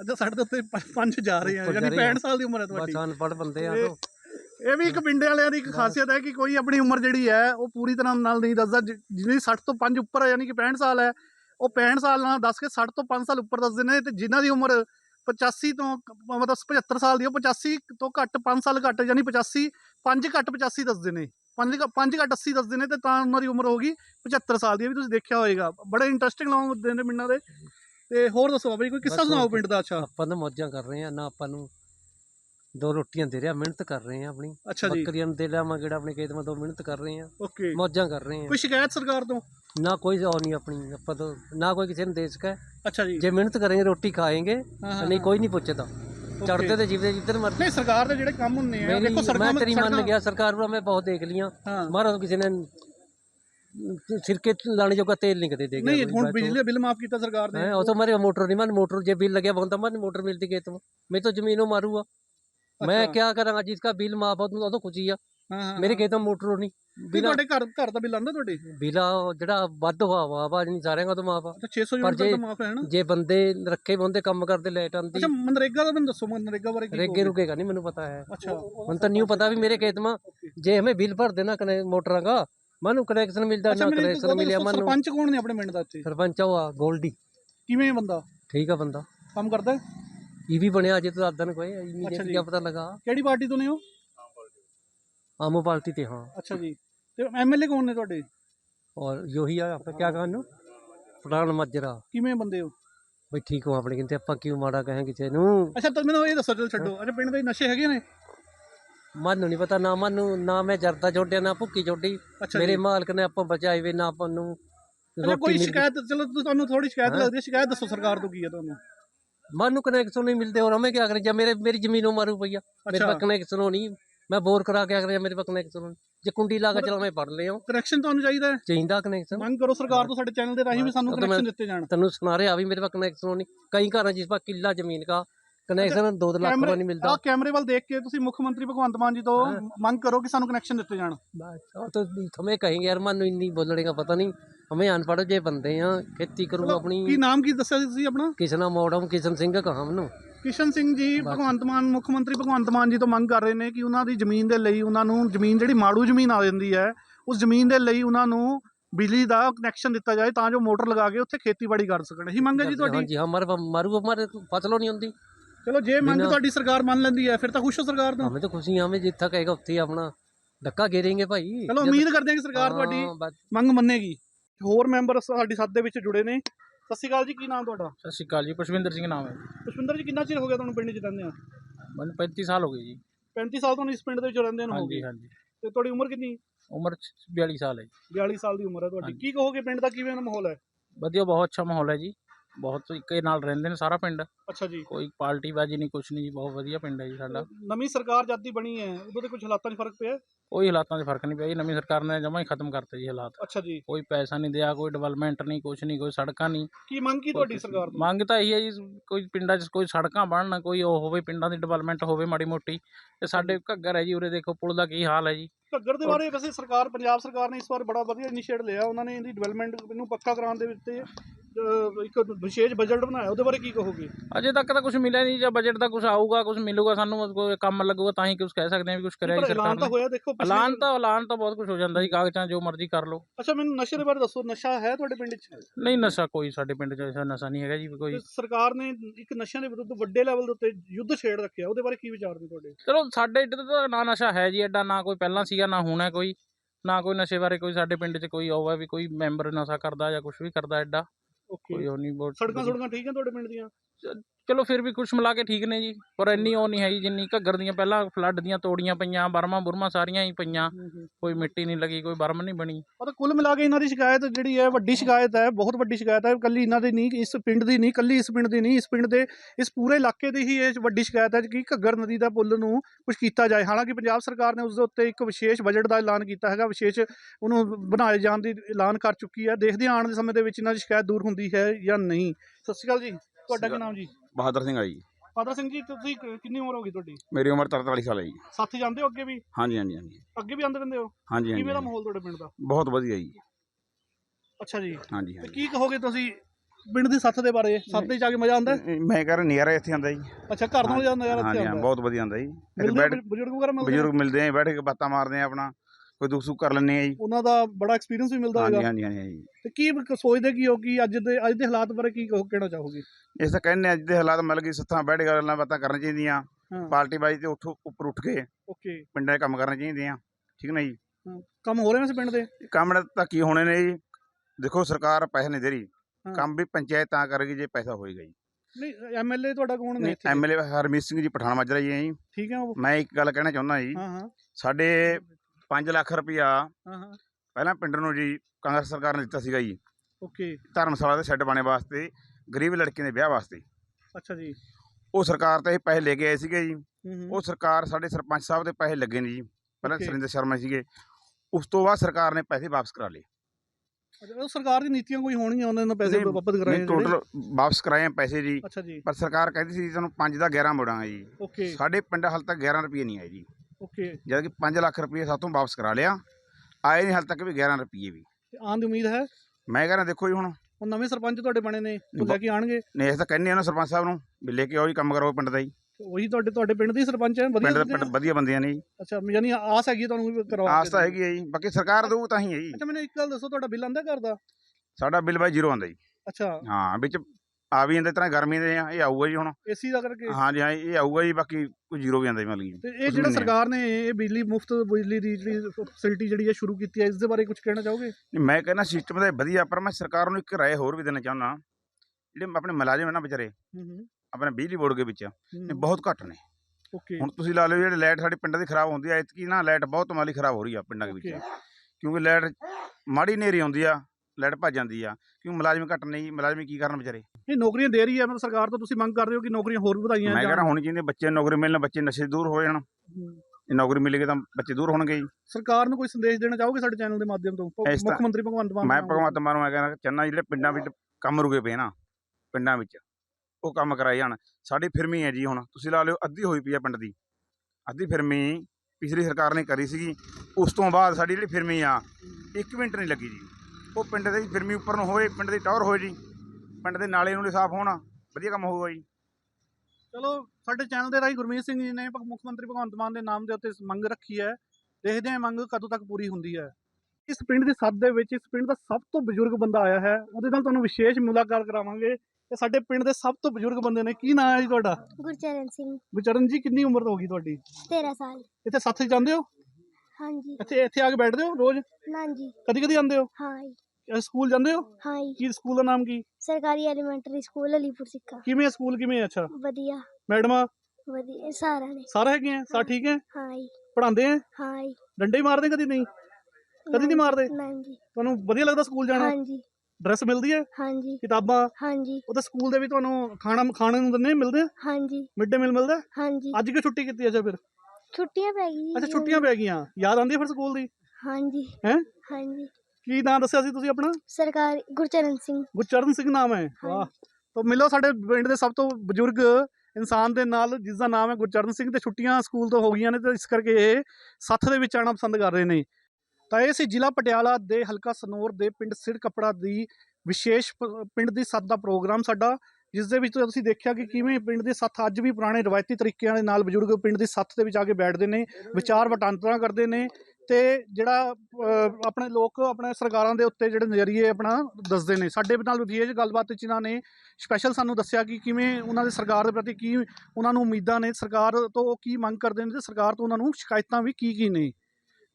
Speaker 1: ਅੱਛਾ ਸਾਡੇ ਦੇ ਉੱਤੇ ਪੰਜ ਜਾ ਰਹੇ ਆ।
Speaker 6: ਉੱਪਰ
Speaker 1: ਯਾਨੀ
Speaker 6: ਜਾ ਰਹੇ ਆ।
Speaker 1: 65 ਸਾਲ ਦੀ ਉਮਰ ਹੈ
Speaker 6: ਬਸ
Speaker 1: ਤੁਹਾਡੀ
Speaker 6: ਅਨਪੜ੍ਹ ਬੰਦੇ ਆ ਤੋਂ
Speaker 1: ਇਹ ਵੀ ਇੱਕ ਪਿੰਡੇ ਵਾਲਿਆਂ ਦੀ ਇੱਕ ਖਾਸੀਅਤ ਹੈ ਕਿ ਕੋਈ ਆਪਣੀ ਉਮਰ ਜਿਹੜੀ ਹੈ ਉਹ ਪੂਰੀ ਤਰ੍ਹਾਂ ਨਾਲ ਨਹੀਂ ਦੱਸਦਾ। ਜਿ- ਜਿਹਦੀ 60 ਤੋਂ 5 ਉੱਪਰ ਹੈ ਯਾਨੀ ਕਿ 65 ਸਾਲ ਹੈ ਉਹ 65 ਸਾਲ ਨਾਲ ਦੱਸ ਕੇ 60 ਤੋਂ 5 ਸਾਲ ਉੱਪਰ ਦੱਸਦੇ ਨੇ। ਤੇ ਜਿਨ੍ਹਾਂ ਦੀ ਉਮਰ 85 ਤੋਂ ਕ- ਮਤਲਬ 75 ਸਾਲ ਦੀ ਉਹ 85 ਤੋਂ ਘੱਟ 5 ਸਾਲ ਘੱਟ ਯਾਨੀ 85 5 ਘੱਟ 85 ਦੱਸਦੇ ਨੇ। 5 5 ਘੱਟ 80 ਦੱਸਦੇ ਨੇ ਤੇ ਤਾਂ ਉਹਨਾਂ ਦੀ ਉਮਰ ਹੋਗੀ 75 ਸਾਲ ਦੀ। ਇਹ ਵੀ ਤੁਸੀਂ ਦੇਖਿਆ ਹੋਏਗਾ। ਬੜੇ ਇੰਟਰਸਟਿੰਗ ਲੋਕ ਹੁੰਦੇ ਨੇ ਪਿੰਡਾਂ ਦੇ। ਤੇ ਹੋਰ ਦੱਸੋ ਬਾਬਾ ਕੋਈ ਕਿੱਸਾ ਸੁਣਾਓ ਪਿੰਡ ਦਾ? ਅੱਛਾ।
Speaker 6: ਆਪਾਂ ਤਾਂ ਮੌਜਾਂ ਕਰ ਰਹੇ ਆ ਨਾ ਆਪਾਂ ਨੂੰ ਦੋ ਰੋਟੀਆਂ ਦੇ ਰਿਹਾ ਮਿਹਨਤ ਕਰ ਰਹੇ ਆ ਆਪਣੀ। ਬੱਕਰੀਆਂ ਨੂੰ ਦੇ ਲਿਆਵਾਂ ਗੇੜਾ ਆਪਣੇ ਖੇਤ ਮਾ ਮਿਹਨਤ ਕਰ ਰਹੇ ਆ
Speaker 1: ਓਕੇ।
Speaker 6: ਕਰ ਰਹੇ ਆ
Speaker 1: ਕੋਈ ਸ਼ਿਕਾਇਤ ਸਰਕਾਰ ਤੋਂ?
Speaker 6: ਨਾ ਕੋਈ ਜ਼ੋਰ ਨਹੀਂ ਆਪਣੀ ਆਪਾਂ ਤੋਂ ਨਾ ਕੋਈ ਕਿਸੇ ਨੂੰ ਦੇ ਸਕਾ
Speaker 1: ਅੱਛਾ ਜੀ।
Speaker 6: ਜੇ ਮਿਹਨਤ ਕਰਾਂਗੇ
Speaker 1: ਰੋਟੀ ਖਾਏਂਗੇ
Speaker 6: ਨਹੀਂ
Speaker 1: ਕੋਈ
Speaker 6: ਨਹੀਂ ਪੁੱਛਦਾ। ਓਕੇ। ਚੜਦੇ ਤੇ ਜਿਵੇਂ ਜਿੱਧਰ ਮਰਜ਼ੀ।
Speaker 1: ਨਹੀਂ ਸਰਕਾਰ ਦੇ ਜਿਹੜੇ ਕੰਮ ਹੁੰਦੇ ਆ ਦੇਖੋ ਸਰਕਾਰ
Speaker 6: ਮੈਂ ਤੇਰੀ
Speaker 1: ਮੰਨ
Speaker 6: ਗਿਆ ਸਰਕਾਰ ਨੂੰ ਮੈਂ ਬਹੁਤ ਦੇਖ ਲੀਆਂ
Speaker 1: ਹਾਂ।
Speaker 6: ਮਾਰੋ ਕਿਸੇ ਨੇ सिरके लाने जो का तेल नहीं कदे देगा
Speaker 1: ਨਹੀਂ ਹੁਣ ਬਿਜਲੀ ਦਾ ਬਿੱਲ ਮਾਫ ਕੀਤਾ ਸਰਕਾਰ ਨੇ
Speaker 6: है और तो मेरे मोटर नहीं मन मोटर जे बिल लगे बनता मन मोटर मिलती खेत में मैं तो जमीनों मारूंगा मैं
Speaker 1: ਅੱਛਾ।
Speaker 6: क्या करूंगा जिसका बिल माफ हो तो खुशी आ
Speaker 1: ਹਾਂ ਹਾਂ
Speaker 6: मेरे
Speaker 1: ਹਾਂ।
Speaker 6: खेतों में मोटर नहीं
Speaker 1: ਕੀ
Speaker 6: बिना
Speaker 1: ਤੁਹਾਡੇ ਘਰ ਘਰ ਦਾ ਬਿੱਲ ਆਉਂਦਾ ਤੁਹਾਡੇ
Speaker 6: ਬਿਲਾ ਜਿਹੜਾ ਵੱਧ ਹੋਆ ਵਾ ਆਵਾਜ਼ ਨਹੀਂ ਸਾਰਿਆਂ ਦਾ ਤਾਂ ਮਾਫ ਆ
Speaker 1: ਅੱਛਾ 600
Speaker 6: ਪਰ
Speaker 1: ਯੂਨਿਟ ਦਾ
Speaker 6: ਜੇ-
Speaker 1: ਤਾਂ ਮਾਫ ਹੈ ਨਾ
Speaker 6: ਜੇ ਬੰਦੇ ਰੱਖੇ ਬੰਦੇ ਕੰਮ ਕਰਦੇ ਲਾਈਟ ਆਂਦੀ
Speaker 1: ਅੱਛਾ ਮਨਰੇਗਾ ਦਾ ਮੈਨੂੰ ਦੱਸੋ ਮਨਰੇਗਾ ਬਾਰੇ ਕੀ
Speaker 6: रेगे
Speaker 1: ਕਹੋਗੇ?
Speaker 6: रुकेगा नहीं मैंने पता है
Speaker 1: ਅੱਛਾ
Speaker 6: मन तो नहीं पता भी मेरे खेत में जे हमें बिल भर देना कने मोटर का
Speaker 1: ਮੈਨੂੰ ਕਨੈਕਸ਼ਨ
Speaker 6: ਮਿਲਦਾ
Speaker 1: ਨਾ
Speaker 6: ਕਨੈਕਸ਼ਨ
Speaker 1: ਮਿਲਿਆ
Speaker 6: ਮੈਨੂੰ।
Speaker 1: ਸਰਪੰਚ ਕੌਣ ਨੇ ਆਪਣੇ ਪਿੰਡ ਦਾ ਇੱਥੇ?
Speaker 6: ਸਰਪੰਚ ਉਹ ਆ
Speaker 1: ਗੋਲਡੀ। ਕਿਵੇਂ ਬੰਦਾ?
Speaker 6: ਠੀਕ ਆ ਬੰਦਾ।
Speaker 1: ਕੰਮ ਕਰਦਾ
Speaker 6: ਇਹ ਵੀ ਬਣਿਆ ਅਜੇ ਤਾਂ
Speaker 1: ਦਾਦਨ
Speaker 6: ਕੋਈ
Speaker 1: ਇਮੀਡੀਏਟ
Speaker 6: ਕੀ ਪਤਾ ਲਗਾ।
Speaker 1: ਕਿਹੜੀ ਪਾਰਟੀ ਤੋਂ ਨੇ ਉਹ?
Speaker 6: ਆਮ ਪਾਰਟੀ ਤੇ ਹਾਂ।
Speaker 1: ਅੱਛਾ ਜੀ। ਤੇ ਐਮਐਲਏ ਕੌਣ ਨੇ ਤੁਹਾਡੇ?
Speaker 6: ਔਰ ਯੋਹੀ ਆ ਆਪਾਂ ਕੀ ਕਹਾਂ ਨੂੰ ਪ੍ਰਧਾਨ ਮੱਜਰਾ।
Speaker 1: ਕਿਵੇਂ ਬੰਦੇ ਹੋ
Speaker 6: ਬਈ ਠੀਕ ਹੋ ਆਪਣੇ ਕਹਿੰਦੇ ਆਪਾਂ ਕਿਉਂ ਮਾੜਾ ਕਹਾਂ ਕਿਸੇ ਨੂੰ?
Speaker 1: ਅੱਛਾ ਤੁਸੀਂ ਮੈਨੂੰ ਇਹ ਦੱਸੋ ਚਲ ਛੱਡੋ। ਅਰੇ ਪਿੰਡ ਦੇ ਨਸ਼ੇ ਹੈਗੇ ਨੇ?
Speaker 6: ਮਾਨੂੰ ਨਹੀਂ ਪਤਾ ਨਾ ਮਾਨੂੰ ਨਾ ਮੈਂ ਜਰਦਾ ਛੋਡਿਆ ਨਾ ਭੁੱਕੀ
Speaker 1: ਛੋਡੀ
Speaker 6: ਮੇਰੇ ਮਾਲਕ ਨੇ ਆਪਾਂ ਬਚਾਏ ਵੇ ਨਾ ਆਪਾਂ ਨੂੰ
Speaker 1: ਅੱਛਾ ਕੋਈ ਸ਼ਿਕਾਇਤ ਚਲੋ ਤੁਹਾਨੂੰ ਥੋੜੀ ਸ਼ਿਕਾਇਤ ਲੱਗਦੀ ਹੈ ਸ਼ਿਕਾਇਤ ਦੱਸੋ ਸਰਕਾਰ ਤੋਂ ਕੀ ਹੈ ਤੁਹਾਨੂੰ।
Speaker 6: ਮਾਨੂੰ ਕਨੈਕਸ਼ਨ ਨਹੀਂ ਮਿਲਦੇ ਹੋਰ ਹਮੇ ਕੀ ਕਰੇ ਜੇ ਮੇਰੇ ਮੇਰੀ ਜ਼ਮੀਨੋਂ ਮਾਰੂ
Speaker 1: ਪਈਆ
Speaker 6: ਮੇਰੇ ਅੱਛਾ। ਪਾ ਕਨੈਕਸ਼ਨ ਹੋਣੀ ਮੈਂ ਬੋਰ ਕਰਾ ਕੇ ਅਗਰੇ ਮੇਰੇ ਪਾ ਕਨੈਕਸ਼ਨ ਹੋਣੀ ਜੇ ਕੁੰਡੀ ਲਾ ਕੇ ਮਤਲਬ- ਮੈਂ ਪੜ ਲਿਆ।
Speaker 1: ਕਨੈਕਸ਼ਨ ਤੁਹਾਨੂੰ ਚਾਹੀਦਾ ਹੈ?
Speaker 6: ਚਾਹੀਦਾ ਕਨੈਕਸ਼ਨ
Speaker 1: ਮੰਗ ਕਰੋ ਸਰਕਾਰ ਤੋਂ ਸਾਡੇ ਚੈਨਲ ਦੇ ਰਾਹੀਂ ਵੀ ਸਾਨੂੰ ਕਨੈਕਸ਼ਨ ਦਿੱਤੇ ਜਾਣ।
Speaker 6: ਤੈਨੂੰ ਸੁਣਾ ਰਿਹਾ ਵੀ ਮੇਰੇ ਪਾ ਕਨੈਕਸ਼ਨ ਹੋਣੀ ਕਈ ਘਰਾਂ ਜਿਸ ਪਾ ਕਿੱਲਾ ਜ਼ਮੀਨ ਕਾ ਕਨੈਕਸ਼ਨ 2 ਲੱਖ ਦਾ ਨਹੀਂ ਮਿਲਦਾ।
Speaker 1: ਆ ਕੈਮਰੇ ਵੱਲ ਦੇਖ ਕੇ ਤੁਸੀਂ ਮੁੱਖ ਮੰਤਰੀ ਭਗਵੰਤ ਮਾਨ ਜੀ ਤੋਂ ਮੰਗ ਕਰੋ ਕਿ ਸਾਨੂੰ ਕਨੈਕਸ਼ਨ ਦਿੱਤੇ ਜਾਣ।
Speaker 6: ਬਸ ਉਹ ਤਾਂ ਹਮੇ ਕਹੇਂਗੇ ਯਾਰ ਮਾਨੂੰ ਇੰਨੀ ਬੋਲਣੇ ਦਾ ਪਤਾ ਨਹੀਂ। ਹਮੇ ਅਨਪੜ੍ਹ ਜੇ ਬੰਦੇ ਆ ਖੇਤੀ
Speaker 1: ਕਰੂ
Speaker 6: ਆਪਣੀ।
Speaker 1: ਕੀ ਨਾਮ ਕੀ ਦੱਸਿਆ ਸੀ ਤੁਸੀਂ ਆਪਣਾ?
Speaker 6: ਕਿਸ਼ਨਾ ਮੋੜਮ ਕਿਸ਼ਨ ਸਿੰਘ ਕਹਾਂ ਨੂੰ
Speaker 1: ਕਿਸ਼ਨ ਸਿੰਘ ਜੀ ਭਗਵੰਤ ਮਾਨ ਮੁੱਖ ਮੰਤਰੀ ਭਗਵੰਤ ਮਾਨ ਜੀ ਤੋਂ ਮੰਗ ਕਰ ਰਹੇ ਨੇ ਕਿ ਉਹਨਾਂ ਦੀ ਜ਼ਮੀਨ ਦੇ ਲਈ ਉਹਨਾਂ ਨੂੰ ਜ਼ਮੀਨ ਜਿਹੜੀ ਮਾੜੂ ਜ਼ਮੀਨ ਆ ਜਾਂਦੀ ਹੈ ਉਸ ਜ਼ਮੀਨ ਦੇ ਲਈ ਉਹਨਾਂ ਨੂੰ ਬਿਜਲੀ ਦਾ ਕਨੈਕਸ਼ਨ ਦਿੱਤਾ ਜਾਏ ਤਾਂ ਜੋ ਮੋਟਰ ਲਗਾ ਕੇ ਉੱਥੇ ਖੇਤੀਬਾੜੀ ਕਰ ਸਕਣ। ਇਹੀ ਮੰਗ ਹੈ ਜੀ ਤੁਹਾਡੀ?
Speaker 6: ਹਾਂਜੀ ਹਾਂ ਮਰ ਮਾਰੂ ਹਮਾਰੇ ਨਹੀਂ ਹੁੰਦੀ।
Speaker 1: ਚਲੋ ਜੇ ਮੰਗ
Speaker 6: ਬਿਨਾਂ-
Speaker 1: ਤੁਹਾਡੀ ਸਰਕਾਰ ਮੰਨ ਲੈਂਦੀ ਹੈ ਫਿਰ ਤਾਂ ਖੁਸ਼ ਹੋ ਸਰਕਾਰ ਤੋਂ
Speaker 6: हमें तो खुशी हमें जितना कहेगा उत्थे ही अपना धक्का घेरेंगे भाई
Speaker 1: ਚਲੋ
Speaker 6: जब-
Speaker 1: ਉਮੀਦ ਕਰਦੇ ਹਾਂ ਕਿ ਸਰਕਾਰ ਤੁਹਾਡੀ
Speaker 6: हाँ, बस
Speaker 1: ਮੰਗ ਮੰਨੇਗੀ ਹੋਰ ਮੈਂਬਰ ਸਾਡੀ ਸੱਤ ਦੇ ਵਿੱਚ ਜੁੜੇ ਨੇ ਸਤਿ ਸ਼੍ਰੀ ਅਕਾਲ ਜੀ ਕੀ ਨਾਮ ਤੁਹਾਡਾ
Speaker 7: ਸਤਿ ਸ਼੍ਰੀ ਅਕਾਲ ਜੀ ਪੁਸ਼ਪਿੰਦਰ ਸਿੰਘ ਨਾਮ ਹੈ
Speaker 1: ਪੁਸ਼ਪਿੰਦਰ ਜੀ ਕਿੰਨਾ ਚਿਰ ਹੋ ਗਿਆ ਤੁਹਾਨੂੰ ਪਿੰਡ 'ਚ ਰਹਿੰਦੇ ਆ
Speaker 7: ਮੈਨੂੰ 35 ਸਾਲ ਹੋ ਗਏ ਜੀ
Speaker 1: 35 ਸਾਲ ਤੋਂ ਇਸ ਪਿੰਡ ਦੇ ਵਿੱਚ ਰਹਿੰਦੇ ਨੂੰ ਹੋ
Speaker 7: ਹਾਂਜੀ
Speaker 1: ਗਏ
Speaker 7: ਹਾਂਜੀ
Speaker 1: ਤੇ ਤੁਹਾਡੀ ਉਮਰ ਕਿੰਨੀ
Speaker 7: ਉਮਰ 42 ਸਾਲ ਹੈ ਜੀ
Speaker 1: 42 ਸਾਲ ਦੀ ਉਮਰ ਹੈ ਤੁਹਾਡੀ
Speaker 7: ਹਾਂਜੀ।
Speaker 1: ਕੀ ਕਹੋਗੇ ਪਿੰਡ ਦਾ ਕਿਵੇਂ ਦਾ ਮਾਹੌਲ ਹੈ
Speaker 7: ਵਧੀਆ ਬਹੁਤ ਅੱਛਾ ਮਾਹੌਲ ਹੈ ਜੀ ਬਹੁਤ ਇੱਕੇ ਨਾਲ ਰਹਿੰਦੇ ਨੇ ਸਾਰਾ ਪਿੰਡ।
Speaker 1: ਅੱਛਾ ਜੀ।
Speaker 7: ਕੋਈ ਪਾਰਟੀ ਬਾਜੀ ਨਹੀਂ ਕੁਛ ਨਹੀਂ ਜੀ ਬਹੁਤ ਵਧੀਆ ਪਿੰਡ ਹੈ ਜੀ ਸਾਡਾ।
Speaker 1: ਨਵੀਂ ਸਰਕਾਰ ਜਦ ਦੀ ਬਣੀ ਹੈ ਉਦੋਂ ਦੇ ਕੁਝ ਹਾਲਾਤਾਂ 'ਚ ਫ਼ਰਕ ਪਿਆ?
Speaker 7: ਕੋਈ ਹਾਲਾਤਾਂ 'ਚ ਫ਼ਰਕ ਨਹੀਂ ਪਿਆ ਜੀ ਨਵੀਂ ਸਰਕਾਰ ਨੇ ਜਮਾਂ ਹੀ ਖਤਮ ਕਰਤੇ ਜੀ ਹਾਲਾਤ।
Speaker 1: ਅੱਛਾ ਜੀ।
Speaker 7: ਕੋਈ ਪੈਸਾ ਨਹੀਂ ਦਿਆ ਕੋਈ ਡਿਵੈਲਪਮੈਂਟ ਨਹੀਂ ਕੁਛ ਨਹੀਂ ਕੋਈ ਸੜਕਾਂ ਨਹੀਂ।
Speaker 1: ਕੀ ਮੰਗ ਕੀ ਤੁਹਾਡੀ ਸਰਕਾਰ ਤੋਂ?
Speaker 7: ਮੰਗ ਤਾਂ ਇਹੀ ਹੈ ਜੀ ਕੋਈ ਪਿੰਡਾਂ 'ਚ ਕੋਈ ਸੜਕਾਂ ਬਣਨ ਕੋਈ ਉਹ ਹੋਵੇ ਪਿੰਡਾਂ ਦੀ ਡਿਵੈਲਪਮੈਂਟ ਹੋਵੇ ਮਾੜੀ ਮੋਟੀ ਤੇ ਸਾਡੇ ਘੱਗਰ ਹੈ ਜੀ ਉਰੇ ਦੇਖੋ ਪੁਲ ਦਾ ਕੀ ਹਾਲ ਹੈ ਜੀ।
Speaker 1: ਘੱਗਰ ਦੇ ਬਾਰੇ ਵੈਸੇ ਸਰਕਾਰ ਪੰਜਾਬ ਸਰਕਾਰ ਨੇ ਇਸ ਵਾਰ ਬੜਾ ਵਧੀਆ ਇਨੀਸ਼ੀਏਟ ਲਿਆ ਉਹਨਾਂ ਨੇ ਇਹਦੀ ਡਿਵੈਲਪਮੈਂਟ ਨੂੰ ਪੱਕਾ ਕਰਾਉਣ ਦੇ ਵਿੱਚ ਇੱਕ ਵਿਸ਼ੇਸ਼ ਬਜਟ ਬਣਾਇਆ ਉਹਦੇ ਬਾਰੇ ਕੀ ਕਹੋਗੇ?
Speaker 7: ਅਜੇ ਤੱਕ ਤਾਂ ਕੁਝ ਮਿਲਿਆ ਨਹੀਂ ਜਾਂ ਬਜਟ ਦਾ ਕੁਝ ਆਊਗਾ ਕੁਝ ਮਿਲੂਗਾ ਸਾਨੂੰ ਕੋਈ ਕੰਮ ਲੱਗੂਗਾ ਤਾਂ ਹੀ ਕੁਝ ਕਹਿ ਸਕਦੇ ਹਾਂ ਵੀ ਕੁਝ ਕਰਿਆ ਜੀ ਸਰਕਾਰ
Speaker 1: ਤਾਂ
Speaker 7: ਨੇ।
Speaker 1: ਹੋਇਆ ਦੇਖੋ
Speaker 7: ਐਲਾਨ ਤਾਂ ਐਲਾਨ ਤਾਂ ਬਹੁਤ ਕੁਝ ਹੋ ਜਾਂਦਾ ਜੀ ਕਾਗਜ਼ਾਂ ਜੋ ਮਰਜ਼ੀ ਕਰ ਲਓ।
Speaker 1: ਅੱਛਾ ਮੈਨੂੰ ਨਸ਼ੇ ਦੇ ਬਾਰੇ ਦੱਸੋ ਨਸ਼ਾ ਹੈ ਤੁਹਾਡੇ ਪਿੰਡ 'ਚ?
Speaker 7: ਨਹੀਂ ਨਸ਼ਾ ਕੋਈ ਸਾਡੇ ਪਿੰਡ 'ਚ ਐਸਾ ਨਸ਼ਾ ਨਹੀਂ ਹੈਗਾ ਜੀ ਕੋਈ।
Speaker 1: ਸਰਕਾਰ ਨੇ ਇੱਕ ਨਸ਼ਿਆਂ ਦੇ ਵਿਰੁੱਧ ਵੱਡੇ ਲੈਵਲ ਦੇ ਉੱਤੇ ਯੁੱਧ ਛੇੜ ਰੱਖਿਆ ਉਹਦੇ ਬਾਰੇ ਕੀ ਵਿਚਾਰ ਨੇ ਤੁਹਾਡੇ?
Speaker 7: ਚਲੋ ਸਾਡੇ ਇੱਧਰ ਤਾਂ ਨਾ ਨਸ਼ਾ ਹੈ ਜੀ ਐਡਾ ਨਾ ਕੋਈ ਪਹਿਲਾਂ ਸੀਗਾ ਨਾ ਹੁਣ ਹੈ ਕੋਈ। ਨਾ ਕੋਈ ਨਸ਼ੇ ਬਾਰੇ ਕੋਈ ਸਾਡੇ ਪਿੰਡ 'ਚ ਕੋਈ ਹੈ ਵੀ ਕੋਈ ਮੈਂਬਰ ਨਸ਼ਾ ਕਰਦਾ ਜਾਂ ਕੁਝ ਵੀ ਕਰਦਾ ਐਡਾ। ਕੋਈ ਉਹ ਨਹੀਂ ਬਹੁਤ
Speaker 1: ਸੜਕਾਂ ਸੁੜਕਾਂ ਠੀਕ ਹੈ ਤੁਹਾਡੇ ਪਿੰਡ ਦੀਆਂ?
Speaker 7: ਚਲੋ ਫਿਰ ਵੀ ਕੁਝ ਮਿਲਾ ਕੇ ਠੀਕ ਨੇ ਜੀ ਪਰ ਇੰਨੀ ਉਹ ਨਹੀਂ ਹੈ ਜੀ ਜਿੰਨੀ ਘੱਗਰ ਦੀਆਂ ਪਹਿਲਾਂ ਫਲੱਡ ਦੀਆਂ ਤੋੜੀਆਂ ਪਈਆਂ ਬਰਮਾ ਬੁਰਮਾ ਸਾਰੀਆਂ ਹੀ ਪਈਆਂ ਕੋਈ ਮਿੱਟੀ ਨਹੀਂ ਲੱਗੀ ਕੋਈ ਬਰਮ ਨਹੀਂ ਬਣੀ।
Speaker 1: ਉਹ ਤਾਂ ਕੁੱਲ ਮਿਲਾ ਕੇ ਇਹਨਾਂ ਦੀ ਸ਼ਿਕਾਇਤ ਜਿਹੜੀ ਹੈ ਵੱਡੀ ਸ਼ਿਕਾਇਤ ਹੈ ਬਹੁਤ ਵੱਡੀ ਸ਼ਿਕਾਇਤ ਹੈ ਕੱਲੀ ਇਹਨਾਂ ਦੀ ਨਹੀਂ ਇਸ ਪਿੰਡ ਦੀ ਨਹੀਂ ਕੱਲੀ ਇਸ ਪਿੰਡ ਦੀ ਨਹੀਂ ਇਸ ਪਿੰਡ ਦੇ ਇਸ ਪੂਰੇ ਇਲਾਕੇ ਦੀ ਹੀ ਇਹ ਵੱਡੀ ਸ਼ਿਕਾਇਤ ਹੈ ਕਿ ਘੱਗਰ ਨਦੀ ਦਾ ਪੁੱਲ ਨੂੰ ਕੁਝ ਕੀਤਾ ਜਾਏ। ਹਾਲਾਂਕਿ ਪੰਜਾਬ ਸਰਕਾਰ ਨੇ ਉਸ ਦੇ ਉੱਤੇ ਇੱਕ ਵਿਸ਼ੇਸ਼ ਬਜਟ ਦਾ ਐਲਾਨ ਕੀਤਾ ਹੈਗਾ ਵਿਸ਼ੇਸ਼ ਉਹਨੂੰ ਬਣਾਏ ਜਾਣ ਦੀ ਐਲਾਨ ਕਰ ਚੁੱਕੀ ਹੈ। ਦੇਖਦੇ ਆਉਣ ਦੇ ਸਮੇਂ ਦੇ ਵਿੱਚ ਇਹਨਾਂ ਦੀ ਸ਼ਿਕਾਇਤ ਦੂਰ ਹੁੰਦੀ ਹੈ ਜਾਂ ਨਹੀਂ। ਸਤਿ ਸ਼੍ਰੀ ਅਕਾਲ ਜੀ। ਤੁਹਾਡਾ ਕੀ ਨਾਮ ਜੀ?
Speaker 3: ਬਹਾਦਰ ਸਿੰਘ ਆ ਜੀ।
Speaker 1: ਫਾਦਰ ਸਿੰਘ ਜੀ ਤੁਸੀਂ ਕਿ- ਕਿੰਨੀ ਉਮਰ ਹੋ ਗਈ ਤੁਹਾਡੀ?
Speaker 3: ਮੇਰੀ ਉਮਰ 43 ਸਾਲ ਹੈ ਜੀ।
Speaker 1: ਸਾਥੀ ਜਾਂਦੇ ਹੋ ਅੱਗੇ ਵੀ?
Speaker 3: ਹਾਂਜੀ ਹਾਂਜੀ ਹਾਂਜੀ।
Speaker 1: ਅੱਗੇ ਵੀ ਆਉਂਦੇ ਰਹਿੰਦੇ ਹੋ?
Speaker 3: ਹਾਂਜੀ
Speaker 1: ਕਿਵੇਂ ਦਾ
Speaker 3: ਹਾਂਜੀ।
Speaker 1: ਮਾਹੌਲ ਤੁਹਾਡੇ ਪਿੰਡ ਦਾ?
Speaker 3: ਬਹੁਤ ਵਧੀਆ ਜੀ।
Speaker 1: ਅੱਛਾ ਜੀ।
Speaker 3: ਹਾਂਜੀ
Speaker 1: ਤੇ
Speaker 3: ਹਾਂਜੀ।
Speaker 1: ਕੀ ਕਹੋਗੇ ਤੁਸੀਂ ਪਿੰਡ ਦੀ ਸੱਥ ਦੇ ਬਾਰੇ? ਸੱਥ ਦੇ ਜਾ ਕੇ ਮਜ਼ਾ ਆਉਂਦਾ? ਹੈ?
Speaker 3: ਮੈਂ ਕਹਿ ਰਿਹਾ ਨਜ਼ਾਰਾ ਇੱਥੇ ਆਉਂਦਾ ਜੀ।
Speaker 1: ਅੱਛਾ ਘਰ ਨਾਲ ਜਾਂਦਾ ਯਾਰ ਇੱਥੇ
Speaker 3: ਹਾਂਜੀ ਹਾਂ
Speaker 1: ਆਉਂਦਾ।
Speaker 3: ਬਹੁਤ ਵਧੀਆ ਆਉਂਦਾ ਜੀ। ਇੱਥੇ ਬੈਠ
Speaker 1: ਬਜ਼ੁਰਗ ਵਗੈਰਾ ਮਿਲਦੇ?
Speaker 3: ਬਜ਼ੁਰਗ ਮਿਲਦੇ ਆ ਬੈਠ ਕੇ ਬਾਤਾਂ ਮਾਰਦੇ ਆ ਆਪਣਾ। ਕੋਈ ਦੁੱਖ ਸੁੱਖ ਕਰ ਲੈਂਦੇ ਆ ਜੀ।
Speaker 1: ਉਹਨਾਂ ਦਾ ਬੜਾ ਐਕਸਪੀਰੀਅੰਸ ਵੀ ਮਿਲਦਾ
Speaker 3: ਹਾਂਜੀ
Speaker 1: ਹੋਵੇਗਾ
Speaker 3: ਹਾਂਜੀ ਹਾਂਜੀ ਹਾਂਜੀ।
Speaker 1: ਤੇ ਕੀ ਕ- ਸੋਚਦੇ ਕੀ ਹੋ ਕਿ ਅੱਜ ਦੇ ਅੱਜ ਦੇ ਹਾਲਾਤ ਬਾਰੇ ਕੀ ਕਹੋ ਕਹਿਣਾ ਚਾਹੋਗੇ?
Speaker 3: ਇਸ ਤਾਂ ਕਹਿੰਦੇ ਅੱਜ ਦੇ ਹਾਲਾਤ ਮਿਲ ਗਈ ਸੱਥਾਂ ਬੈਠ ਕੇ ਗੱਲਾਂ ਬਾਤਾਂ ਕਰਨੀਆਂ ਚਾਹੀਦੀਆਂ।
Speaker 1: ਹਾਂ।
Speaker 3: ਪਾਰਟੀ ਬਾਜੀ ਤੇ ਉੱਠੋ ਉੱਪਰ ਉੱਠ ਕੇ
Speaker 1: ਓਕੇ।
Speaker 3: ਪਿੰਡਾਂ 'ਚ ਕੰਮ ਕਰਨੇ ਚਾਹੀਦੇ ਆ। ਠੀਕ ਨਾ ਜੀ?
Speaker 1: ਕੰਮ ਹੋ ਰਹੇ ਨੇ ਇਸ ਪਿੰਡ ਦੇ?
Speaker 3: ਕੰਮ ਤਾਂ ਕੀ ਹੋਣੇ ਨੇ ਜੀ? ਦੇਖੋ ਸਰਕਾਰ ਪੈਸੇ ਨਹੀਂ ਦੇ ਰਹੀ।
Speaker 1: ਹਾਂ।
Speaker 3: ਕੰਮ ਵੀ ਪੰਚਾਇਤ ਤਾਂ ਕਰੇਗੀ ਜੇ ਪੈਸਾ ਹੋਏਗਾ ਜੀ।
Speaker 1: ਨਹੀਂ ਐਮਐਲਏ ਤੁਹਾਡਾ ਕੌਣ ਨੇ ਇੱਥੇ?
Speaker 8: ਐਮਐਲਏ ਹਰਮੀਤ ਸਿੰਘ ਜੀ ਪਠਾਨ ਮਾਜਰਾ ਜੀ ਹੈ ਜੀ।
Speaker 1: ਠੀਕ ਹੈ ਉਹ
Speaker 8: ਮੈਂ ਇੱਕ ਗੱਲ ਕਹਿਣਾ ਚਾਹੁੰਦਾ ਜੀ।
Speaker 1: ਹਾਂ ਹਾਂ।
Speaker 8: ਸਾਡੇ 5 ਲੱਖ ਰੁਪਇਆ
Speaker 1: ਹਾਂ ਹਾਂ।
Speaker 8: ਪਹਿਲਾਂ ਪਿੰਡ ਨੂੰ ਜੀ ਕਾਂਗਰਸ ਸਰਕਾਰ ਨੇ ਦਿੱਤਾ ਸੀਗਾ ਜੀ।
Speaker 1: ਓਕੇ।
Speaker 8: ਧਰਮਸ਼ਾਲਾ ਦੇ ਸ਼ੈੱਡ ਪਾਣੇ ਵਾਸਤੇ ਗਰੀਬ ਲੜਕੀਆਂ ਦੇ ਵਿਆਹ ਵਾਸਤੇ।
Speaker 1: ਅੱਛਾ ਜੀ।
Speaker 8: ਉਹ ਸਰਕਾਰ ਤੇ ਇਹ ਪੈਸੇ ਲੈ ਕੇ ਆਏ ਸੀਗੇ ਜੀ। ਉਹ ਸਰਕਾਰ ਸਾਡੇ ਸਰਪੰਚ ਸਾਹਿਬ ਦੇ ਪੈਸੇ ਲੱਗੇ ਨੇ ਜੀ। ਪਹਿਲਾਂ
Speaker 1: Okay.
Speaker 8: ਸੁਰਿੰਦਰ ਸ਼ਰਮਾ ਸੀਗੇ। ਉਸ ਤੋਂ ਬਾਅਦ ਸਰਕਾਰ ਨੇ ਪੈਸੇ ਵਾਪਸ ਕਰਾ ਲਏ।
Speaker 1: ਅੱਛਾ, ਉਹ ਸਰਕਾਰ ਦੀ ਨੀਤੀਆਂ ਕੋਈ ਹੋਣਗੀਆਂ ਉਹਨਾਂ ਨੇ ਪੈਸੇ ਵਾਪਸ ਕਰਾਏ?
Speaker 8: ਟੋਟਲ ਵਾਪਸ ਕਰਾਏ ਆ ਪੈਸੇ ਜੀ।
Speaker 1: ਅੱਛਾ ਜੀ।
Speaker 8: ਪਰ ਸਰਕਾਰ ਕਹਿੰਦੀ ਸੀ ਤੁਹਾਨੂੰ 5 ਦਾ 11 ਮੋੜਾਂਗੇ ਜੀ।
Speaker 1: ਓਕੇ।
Speaker 8: ਸਾਡੇ ਪਿੰਡ ਹਾਲ ਤੱਕ 11 ਰੁਪਏ ਨਹੀਂ ਆਏ ਜੀ।
Speaker 1: ਓਕੇ।
Speaker 8: ਜਦ ਕਿ 5 ਲੱਖ ਰੁਪਏ ਸਾਤੋਂ ਵਾਪਸ ਕਰਾ ਲਿਆ। ਆਏ ਨਹੀਂ ਹਾਲ ਤੱਕ ਵੀ 11 ਰੁਪਏ ਵੀ।
Speaker 1: ਤੇ ਆਉਣ ਦੀ ਉਮੀਦ ਹੈ?
Speaker 8: ਮੈਂ ਕਹਿੰਦਾ ਦੇਖੋ ਜੀ ਹੁਣ।
Speaker 1: ਉਹ ਨਵੇਂ ਸਰਪੰਚ ਤੁਹਾਡੇ ਬਣੇ ਨੇ ਉਹ ਲੈ ਕੇ ਆਣਗੇ
Speaker 8: ਨੇ ਇਸ ਤਾਂ ਕਹਿੰਦੇ ਆ ਨਾ ਸਰਪੰਚ ਸਾਹਿਬ ਨੂੰ ਵੀ ਲੈ ਕੇ ਆਓ ਜੀ ਕੰਮ ਕਰੋ ਪਿੰਡ ਦਾ ਜੀ।
Speaker 1: ਉਹੀ ਤੁਹਾਡੇ ਤੁਹਾਡੇ ਪਿੰਡ ਦੇ ਸਰਪੰਚ ਹੈ ਵਧੀਆ
Speaker 8: ਪਿੰਡ
Speaker 1: ਬੰਦੇ?
Speaker 8: ਵਧੀਆ ਬੰਦਿਆਂ ਨੇ ਜੀ।
Speaker 1: ਅੱਛਾ ਯਾਨੀ ਆਸ ਹੈਗੀ ਤੁਹਾਨੂੰ ਵੀ ਕਰਵਾ
Speaker 8: ਆਸ ਤਾਂ ਹੈਗੀ ਹੈ ਜੀ। ਬਾਕੀ ਸਰਕਾਰ ਦਊ ਤਾਂ ਹੀ ਹੈ ਜੀ।
Speaker 1: ਅੱਛਾ ਮੈਨੂੰ ਇੱਕ ਗੱਲ ਦੱਸੋ ਤੁਹਾਡਾ ਬਿੱਲ ਆਂਦਾ ਘਰ ਦਾ?
Speaker 8: ਸਾਡਾ ਬਿੱਲ ਬਾਈ ਜ਼ੀਰੋ ਆਉਂਦਾ ਜੀ।
Speaker 1: ਅੱਛਾ।
Speaker 8: ਹਾਂ ਵਿੱਚ ਆ ਵੀ ਜਾਂਦੇ ਤਰ੍ਹਾਂ ਗਰਮੀ ਦੇ ਆ ਇਹ ਆਊਗਾ ਜੀ ਹੁਣ।
Speaker 1: ਏਸੀ ਦਾ ਕਰਕੇ?
Speaker 8: ਹਾਂ ਜੀ ਹਾਂ ਇਹ ਆਊਗਾ ਜੀ ਬਾਕੀ ਕੋਈ ਜ਼ੀਰੋ ਵੀ ਆਉਂਦਾ ਜੀ ਮਤਲਬ
Speaker 1: ਤੇ ਇਹ ਜਿਹੜਾ। ਸਰਕਾਰ ਨੇ ਇਹ ਬਿਜਲੀ ਮੁਫਤ ਬਿਜਲੀ ਦੀ ਜਿਹੜੀ ਫੈਸਿਲਿਟੀ ਜਿਹੜੀ ਹੈ ਸ਼ੁਰੂ ਕੀਤੀ ਹੈ ਇਸ ਦੇ ਬਾਰੇ ਕੁਝ ਕਹਿਣਾ ਚਾਹੋਗੇ?
Speaker 8: ਨਹੀਂ, ਮੈਂ ਕਹਿੰਦਾ ਸਿਸਟਮ ਤਾਂ ਵਧੀਆ ਪਰ ਮੈਂ ਸਰਕਾਰ ਨੂੰ ਇੱਕ ਰਾਏ ਹੋਰ ਵੀ ਦੇਣਾ ਚਾਹੁੰਦਾ। ਜਿਹੜੇ ਆਪਣੇ ਮੁਲਾਜ਼ਮ ਨੇ ਵਿਚਾਰੇ
Speaker 1: ਹੂੰ ਹੂੰ।
Speaker 8: ਆਪਣੇ ਬਿਜਲੀ ਬੋਰਡ ਦੇ ਵਿੱਚ ਇਹ
Speaker 1: ਹੂੰ।
Speaker 8: ਬਹੁਤ ਘੱਟ ਨੇ।
Speaker 1: ਓਕੇ।
Speaker 8: ਹੁਣ ਤੁਸੀਂ ਲਾ ਲਓ ਜਿਹੜੇ ਲਾਈਟ ਸਾਡੇ ਪਿੰਡਾਂ ਦੀ ਖਰਾਬ ਹੁੰਦੀ ਆ ਇਤਕੀ ਨਾ ਲਾਈਟ ਬਹੁਤ ਮਾਲੀ ਖਰਾਬ ਹੋ ਰਹੀ ਆ ਪਿੰਡਾਂ ਦੇ ਵਿੱਚ. ਕਿਉਂਕਿ ਲਾਈਟ ਮਾੜੀ ਨੇਰੀ ਆਉਂਦੀ ਆ ਲਾਈਟ ਭੱਜ ਜਾਂਦੀ ਆ ਕਿਉਂ ਮੁਲਾਜ਼ਮ ਘੱਟ ਨਹੀਂ ਮੁਲਾਜ਼ਮ ਕੀ ਕਰਨ ਵਿਚਾਰੇ?
Speaker 1: ਇਹ ਨੌਕਰੀਆਂ ਦੇ ਰਹੀ ਹੈ ਮਤਲਬ ਸਰਕਾਰ ਤੋਂ ਤੁਸੀਂ ਮੰਗ ਕਰ ਰਹੇ ਹੋ ਕਿ ਨੌਕਰੀਆਂ ਹੋਰ ਵਧਾਈਆਂ
Speaker 8: ਮੈਂ
Speaker 1: ਜਾਣ।
Speaker 8: ਕਹਿੰਦਾ ਹੋਣੀ ਚਾਹੀਦੀ ਬੱਚੇ ਨੂੰ ਨੌਕਰੀ ਮਿਲਣ ਬੱਚੇ ਨਸ਼ੇ ਦੂਰ ਹੋ ਜਾਣ।
Speaker 1: ਹੂੰ।
Speaker 8: ਜੇ ਨੌਕਰੀ ਮਿਲੇਗੀ ਤਾਂ ਬੱਚੇ ਦੂਰ ਹੋਣਗੇ ਜੀ।
Speaker 1: ਸਰਕਾਰ ਨੂੰ ਕੋਈ ਸੰਦੇਸ਼ ਦੇਣਾ ਚਾਹੋਗੇ ਸਾਡੇ ਚੈਨਲ ਦੇ ਮਾਧਿਅਮ ਤੋਂ? ਭ-
Speaker 8: ਇਸ ਤਰ੍ਹਾਂ-
Speaker 1: ਮੁੱਖ ਮੰਤਰੀ ਭਗਵੰਤ ਮਾਨ
Speaker 8: ਮੈਂ
Speaker 1: ਨੂੰ।
Speaker 8: ਭਗਵੰਤ ਮਾਨ ਨੂੰ ਮੈਂ ਕਹਿੰਦਾ ਚੰਨਾ ਜਿਹੜੇ ਪਿੰਡਾਂ ਵਿੱਚ ਕੰਮ ਰੁਕੇ ਪਏ ਨਾ ਪਿੰਡਾਂ ਵਿੱਚ ਉਹ ਕੰਮ ਕਰਾਏ ਜਾਣ। ਸਾਡੀ ਫਿਰਮੀ ਹੈ ਜੀ ਹੁਣ ਤੁਸੀਂ ਲਾ ਲਿਓ ਅੱਧੀ ਹੋਈ ਪਈ ਆ ਪਿੰਡ ਦੀ। ਅੱਧੀ ਫਿਰਮੀ ਪਿਛਲੀ ਸਰਕਾਰ ਨੇ ਕਰੀ ਸੀਗੀ ਉਸ ਤੋਂ ਬਾਅਦ ਸਾਡੀ ਜਿਹੜੀ ਫਿਰਮੀ ਆ ਇੱਕ ਮਿੰਟ ਨਹੀਂ ਲੱਗੀ ਜੀ। ਉਹ ਪਿੰਡ ਦੇ ਫਿਰਮੀ ਉੱਪਰ ਨੂੰ ਹੋਏ ਪਿੰਡ ਦੀ ਟੌਰ ਹੋਏ ਜੀ। ਪਿੰਡ ਦੇ ਨਾਲੇ ਨੂੰ ਸਾਫ਼ ਹੋਣਾ ਵਧੀਆ ਕੰਮ ਹੋਊਗਾ ਜੀ।
Speaker 1: ਚਲੋ ਸਾਡੇ ਚੈਨਲ ਦੇ ਰਾਹੀਂ ਗੁਰਮੀਤ ਸਿੰਘ ਜੀ ਨੇ ਮੁੱਖ ਮੰਤਰੀ ਭਗਵੰਤ ਮਾਨ ਦੇ ਨਾਮ ਦੇ ਉੱਤੇ ਇਸ ਮੰਗ ਰੱਖੀ ਹੈ। ਦੇਖਦੇ ਹਾਂ ਮੰਗ ਕਦੋਂ ਤੱਕ ਪੂਰੀ ਹੁੰਦੀ ਹੈ। ਇਸ ਪਿੰਡ ਦੀ ਸੱਥ ਦੇ ਵਿੱਚ ਇਸ ਪਿੰਡ ਦਾ ਸਭ ਤੋਂ ਬਜ਼ੁਰਗ ਬੰਦਾ ਆਇਆ ਹੈ। ਉਹਦੇ ਨਾਲ ਤੁਹਾਨੂੰ ਵਿਸ਼ੇਸ਼ ਮੁਲਾਕਾਤ ਕਰਾਵਾਂਗੇ। ਤੇ ਸਾਡੇ ਪਿੰਡ ਦੇ ਸਭ ਤੋਂ ਬਜ਼ੁਰਗ ਬੰਦੇ ਨੇ ਕੀ ਨਾਮ ਹੈ ਜੀ ਤੁਹਾਡਾ?
Speaker 9: ਗੁਰਚਰਨ ਸਿੰਘ।
Speaker 1: ਵਿਚਰਨ ਜੀ ਕਿੰਨੀ ਉਮਰ ਹੋ ਗਈ ਤੁਹਾਡੀ?
Speaker 9: 13 ਸਾਲ।
Speaker 1: ਇੱਥੇ ਸੱਥ 'ਚ ਜਾਂਦੇ ਹੋ?
Speaker 9: ਹਾਂਜੀ।
Speaker 1: ਇੱਥੇ ਇੱਥੇ ਆ ਕੇ ਬੈਠਦੇ ਹੋ ਰੋਜ਼?
Speaker 9: ਨਾਂਜੀ
Speaker 1: ਕਦੀ ਕਦੀ ਆਉਂਦੇ ਹੋ?
Speaker 9: ਹਾਂ
Speaker 1: ਇਹ ਸਕੂਲ ਜਾਂਦੇ ਹੋ
Speaker 9: ਹਾਂ ਜੀ।
Speaker 1: ਕੀ ਸਕੂਲ ਦਾ ਨਾਮ ਕੀ
Speaker 9: ਸਰਕਾਰੀ ਐਲੀਮੈਂਟਰੀ ਸਕੂਲ ਅਲੀਪੁਰ ਸਿੱਕਾ
Speaker 1: ਕਿਵੇਂ ਹੈ ਸਕੂਲ ਕਿਵੇਂ ਹੈ ਅੱਛਾ
Speaker 9: ਵਧੀਆ
Speaker 1: ਮੈਡਮਾਂ
Speaker 9: ਵਧੀਆ ਸਾਰਾ ਨੇ
Speaker 1: ਸਾਰੇ ਹੈਗੇ ਆ ਸਾਰੇ ਠੀਕ ਹੈ
Speaker 9: ਹਾਂ ਜੀ,
Speaker 1: ਪੜ੍ਹਾਉਂਦੇ ਆ
Speaker 9: ਹਾਂ ਜੀ।
Speaker 1: ਡੰਡੇ ਹੀ ਮਾਰਦੇ ਕਦੀ ਨਹੀਂ ਕਦੀ ਨਹੀਂ ਮਾਰਦੇ
Speaker 9: ਨਾਂਜੀ
Speaker 1: ਤੁਹਾਨੂੰ ਵਧੀਆ ਲੱਗਦਾ ਸਕੂਲ ਜਾਣਾ
Speaker 9: ਹਾਂਜੀ
Speaker 1: ਡਰੈਸ ਮਿਲਦੀ ਹੈ
Speaker 9: ਹਾਂਜੀ
Speaker 1: ਕਿਤਾਬਾਂ
Speaker 9: ਹਾਂਜੀ
Speaker 1: ਉਹਦੇ ਸਕੂਲ ਦੇ ਵੀ ਤੁਹਾਨੂੰ ਖਾਣਾ ਖਾਣੇ ਨੂੰ ਦਿੰਦੇ ਮਿਲਦੇ ਆ
Speaker 9: ਹਾਂਜੀ
Speaker 1: ਮਿਡ ਡੇ ਮੀਲ ਮਿਲਦਾ ਹੈ?
Speaker 9: ਹਾਂਜੀ
Speaker 1: ਅੱਜ ਕਿ ਛੁੱਟੀ ਕੀਤੀ ਅੱਛਾ ਫਿਰ
Speaker 9: ਛੁੱਟੀਆਂ ਪੈ ਗਈ
Speaker 1: ਅੱਛਾ ਛੁੱਟੀਆਂ ਪੈ ਗਈਆਂ ਯਾਦ ਆਉਂਦੀ ਹੈ ਫਿਰ ਸਕੂਲ ਦੀ
Speaker 9: ਹਾਂਜੀ
Speaker 1: ਹੈਂ?
Speaker 9: ਹਾਂਜੀ
Speaker 1: ਕੀ ਨਾਂ ਦੱਸਿਆ ਸੀ ਤੁਸੀਂ ਆਪਣਾ?
Speaker 9: ਸਰਕਾਰੀ ਗੁਰਚਰਨ ਸਿੰਘ।
Speaker 1: ਗੁਰਚਰਨ ਸਿੰਘ ਨਾਮ ਹੈ। ਵਾਹ। ਤਾਂ ਮਿਲੋ ਸਾਡੇ ਪਿੰਡ ਦੇ ਸਭ ਤੋਂ ਬਜ਼ੁਰਗ ਇਨਸਾਨ ਦੇ ਨਾਲ ਜਿਸ ਦਾ ਨਾਮ ਹੈ ਗੁਰਚਰਨ ਸਿੰਘ ਤੇ ਛੁੱਟੀਆਂ ਸਕੂਲ ਤੋਂ ਹੋ ਗਈਆਂ ਨੇ ਤੇ ਇਸ ਕਰਕੇ ਇਹ ਸੱਥ ਦੇ ਵਿੱਚ ਆਉਣਾ ਪਸੰਦ ਕਰ ਰਹੇ ਨੇ। ਤਾਂ ਇਹ ਸੀ ਜ਼ਿਲ੍ਹਾ ਪਟਿਆਲਾ ਦੇ ਹਲਕਾ ਸਨੌਰ ਦੇ ਪਿੰਡ ਸਿਰ ਕਪੜਾ ਦੀ ਵਿਸ਼ੇਸ਼ ਪ- ਪਿੰਡ ਦੀ ਸੱਥ ਦਾ ਪ੍ਰੋਗਰਾਮ ਸਾਡਾ ਜਿਸ ਦੇ ਵਿੱਚ ਤੁਸੀਂ ਦੇਖਿਆ ਕਿ ਕਿਵੇਂ ਪਿੰਡ ਦੇ ਸੱਥ ਅੱਜ ਵੀ ਪੁਰਾਣੇ ਰਵਾਇਤੀ ਤਰੀਕਿਆਂ ਦੇ ਨਾਲ ਬਜ਼ੁਰਗ ਪਿੰਡ ਦੀ ਸੱਥ ਦੇ ਵਿੱਚ ਆ ਕੇ ਬੈਠਦੇ ਨੇ ਵਿਚਾਰ ਵਟਾਂਦਰਾ ਕਰਦੇ ਨੇ ਤੇ ਜਿਹੜਾ ਆਪਣੇ ਲੋਕ ਆਪਣੇ ਸਰਕਾਰਾਂ ਦੇ ਉੱਤੇ ਜਿਹੜੇ ਨਜ਼ਰੀਏ ਆਪਣਾ ਦੱਸਦੇ ਨੇ। ਸਾਡੇ ਨਾਲ ਵਿਸ਼ੇਸ਼ ਗੱਲਬਾਤ ਵਿੱਚ ਇਹਨਾਂ ਨੇ ਸਪੈਸ਼ਲ ਸਾਨੂੰ ਦੱਸਿਆ ਕਿ ਕਿਵੇਂ ਉਹਨਾਂ ਦੇ ਸਰਕਾਰ ਦੇ ਪ੍ਰਤੀ ਕੀ ਉਹਨਾਂ ਨੂੰ ਉਮੀਦਾਂ ਨੇ, ਸਰਕਾਰ ਤੋਂ ਉਹ ਕੀ ਮੰਗ ਕਰਦੇ ਨੇ ਤੇ ਸਰਕਾਰ ਤੋਂ ਉਹਨਾਂ ਨੂੰ ਸ਼ਿਕਾਇਤਾਂ ਵੀ ਕੀ ਕੀ ਨੇ।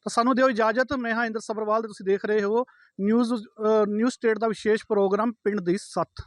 Speaker 1: ਤਾਂ ਸਾਨੂੰ ਦਿਓ ਇਜਾਜ਼ਤ, ਮੈਂ ਹਾਂ ਇੰਦਰ ਸਬਰਵਾਲ ਤੇ ਤੁਸੀਂ ਦੇਖ ਰਹੇ ਹੋ ਨਿਊਜ਼ ਨਿਊਜ਼ ਸਟੇਟ ਦਾ ਵਿਸ਼ੇਸ਼ ਪ੍ਰੋਗਰਾਮ ਪਿੰਡ ਦੀ ਸੱਥ।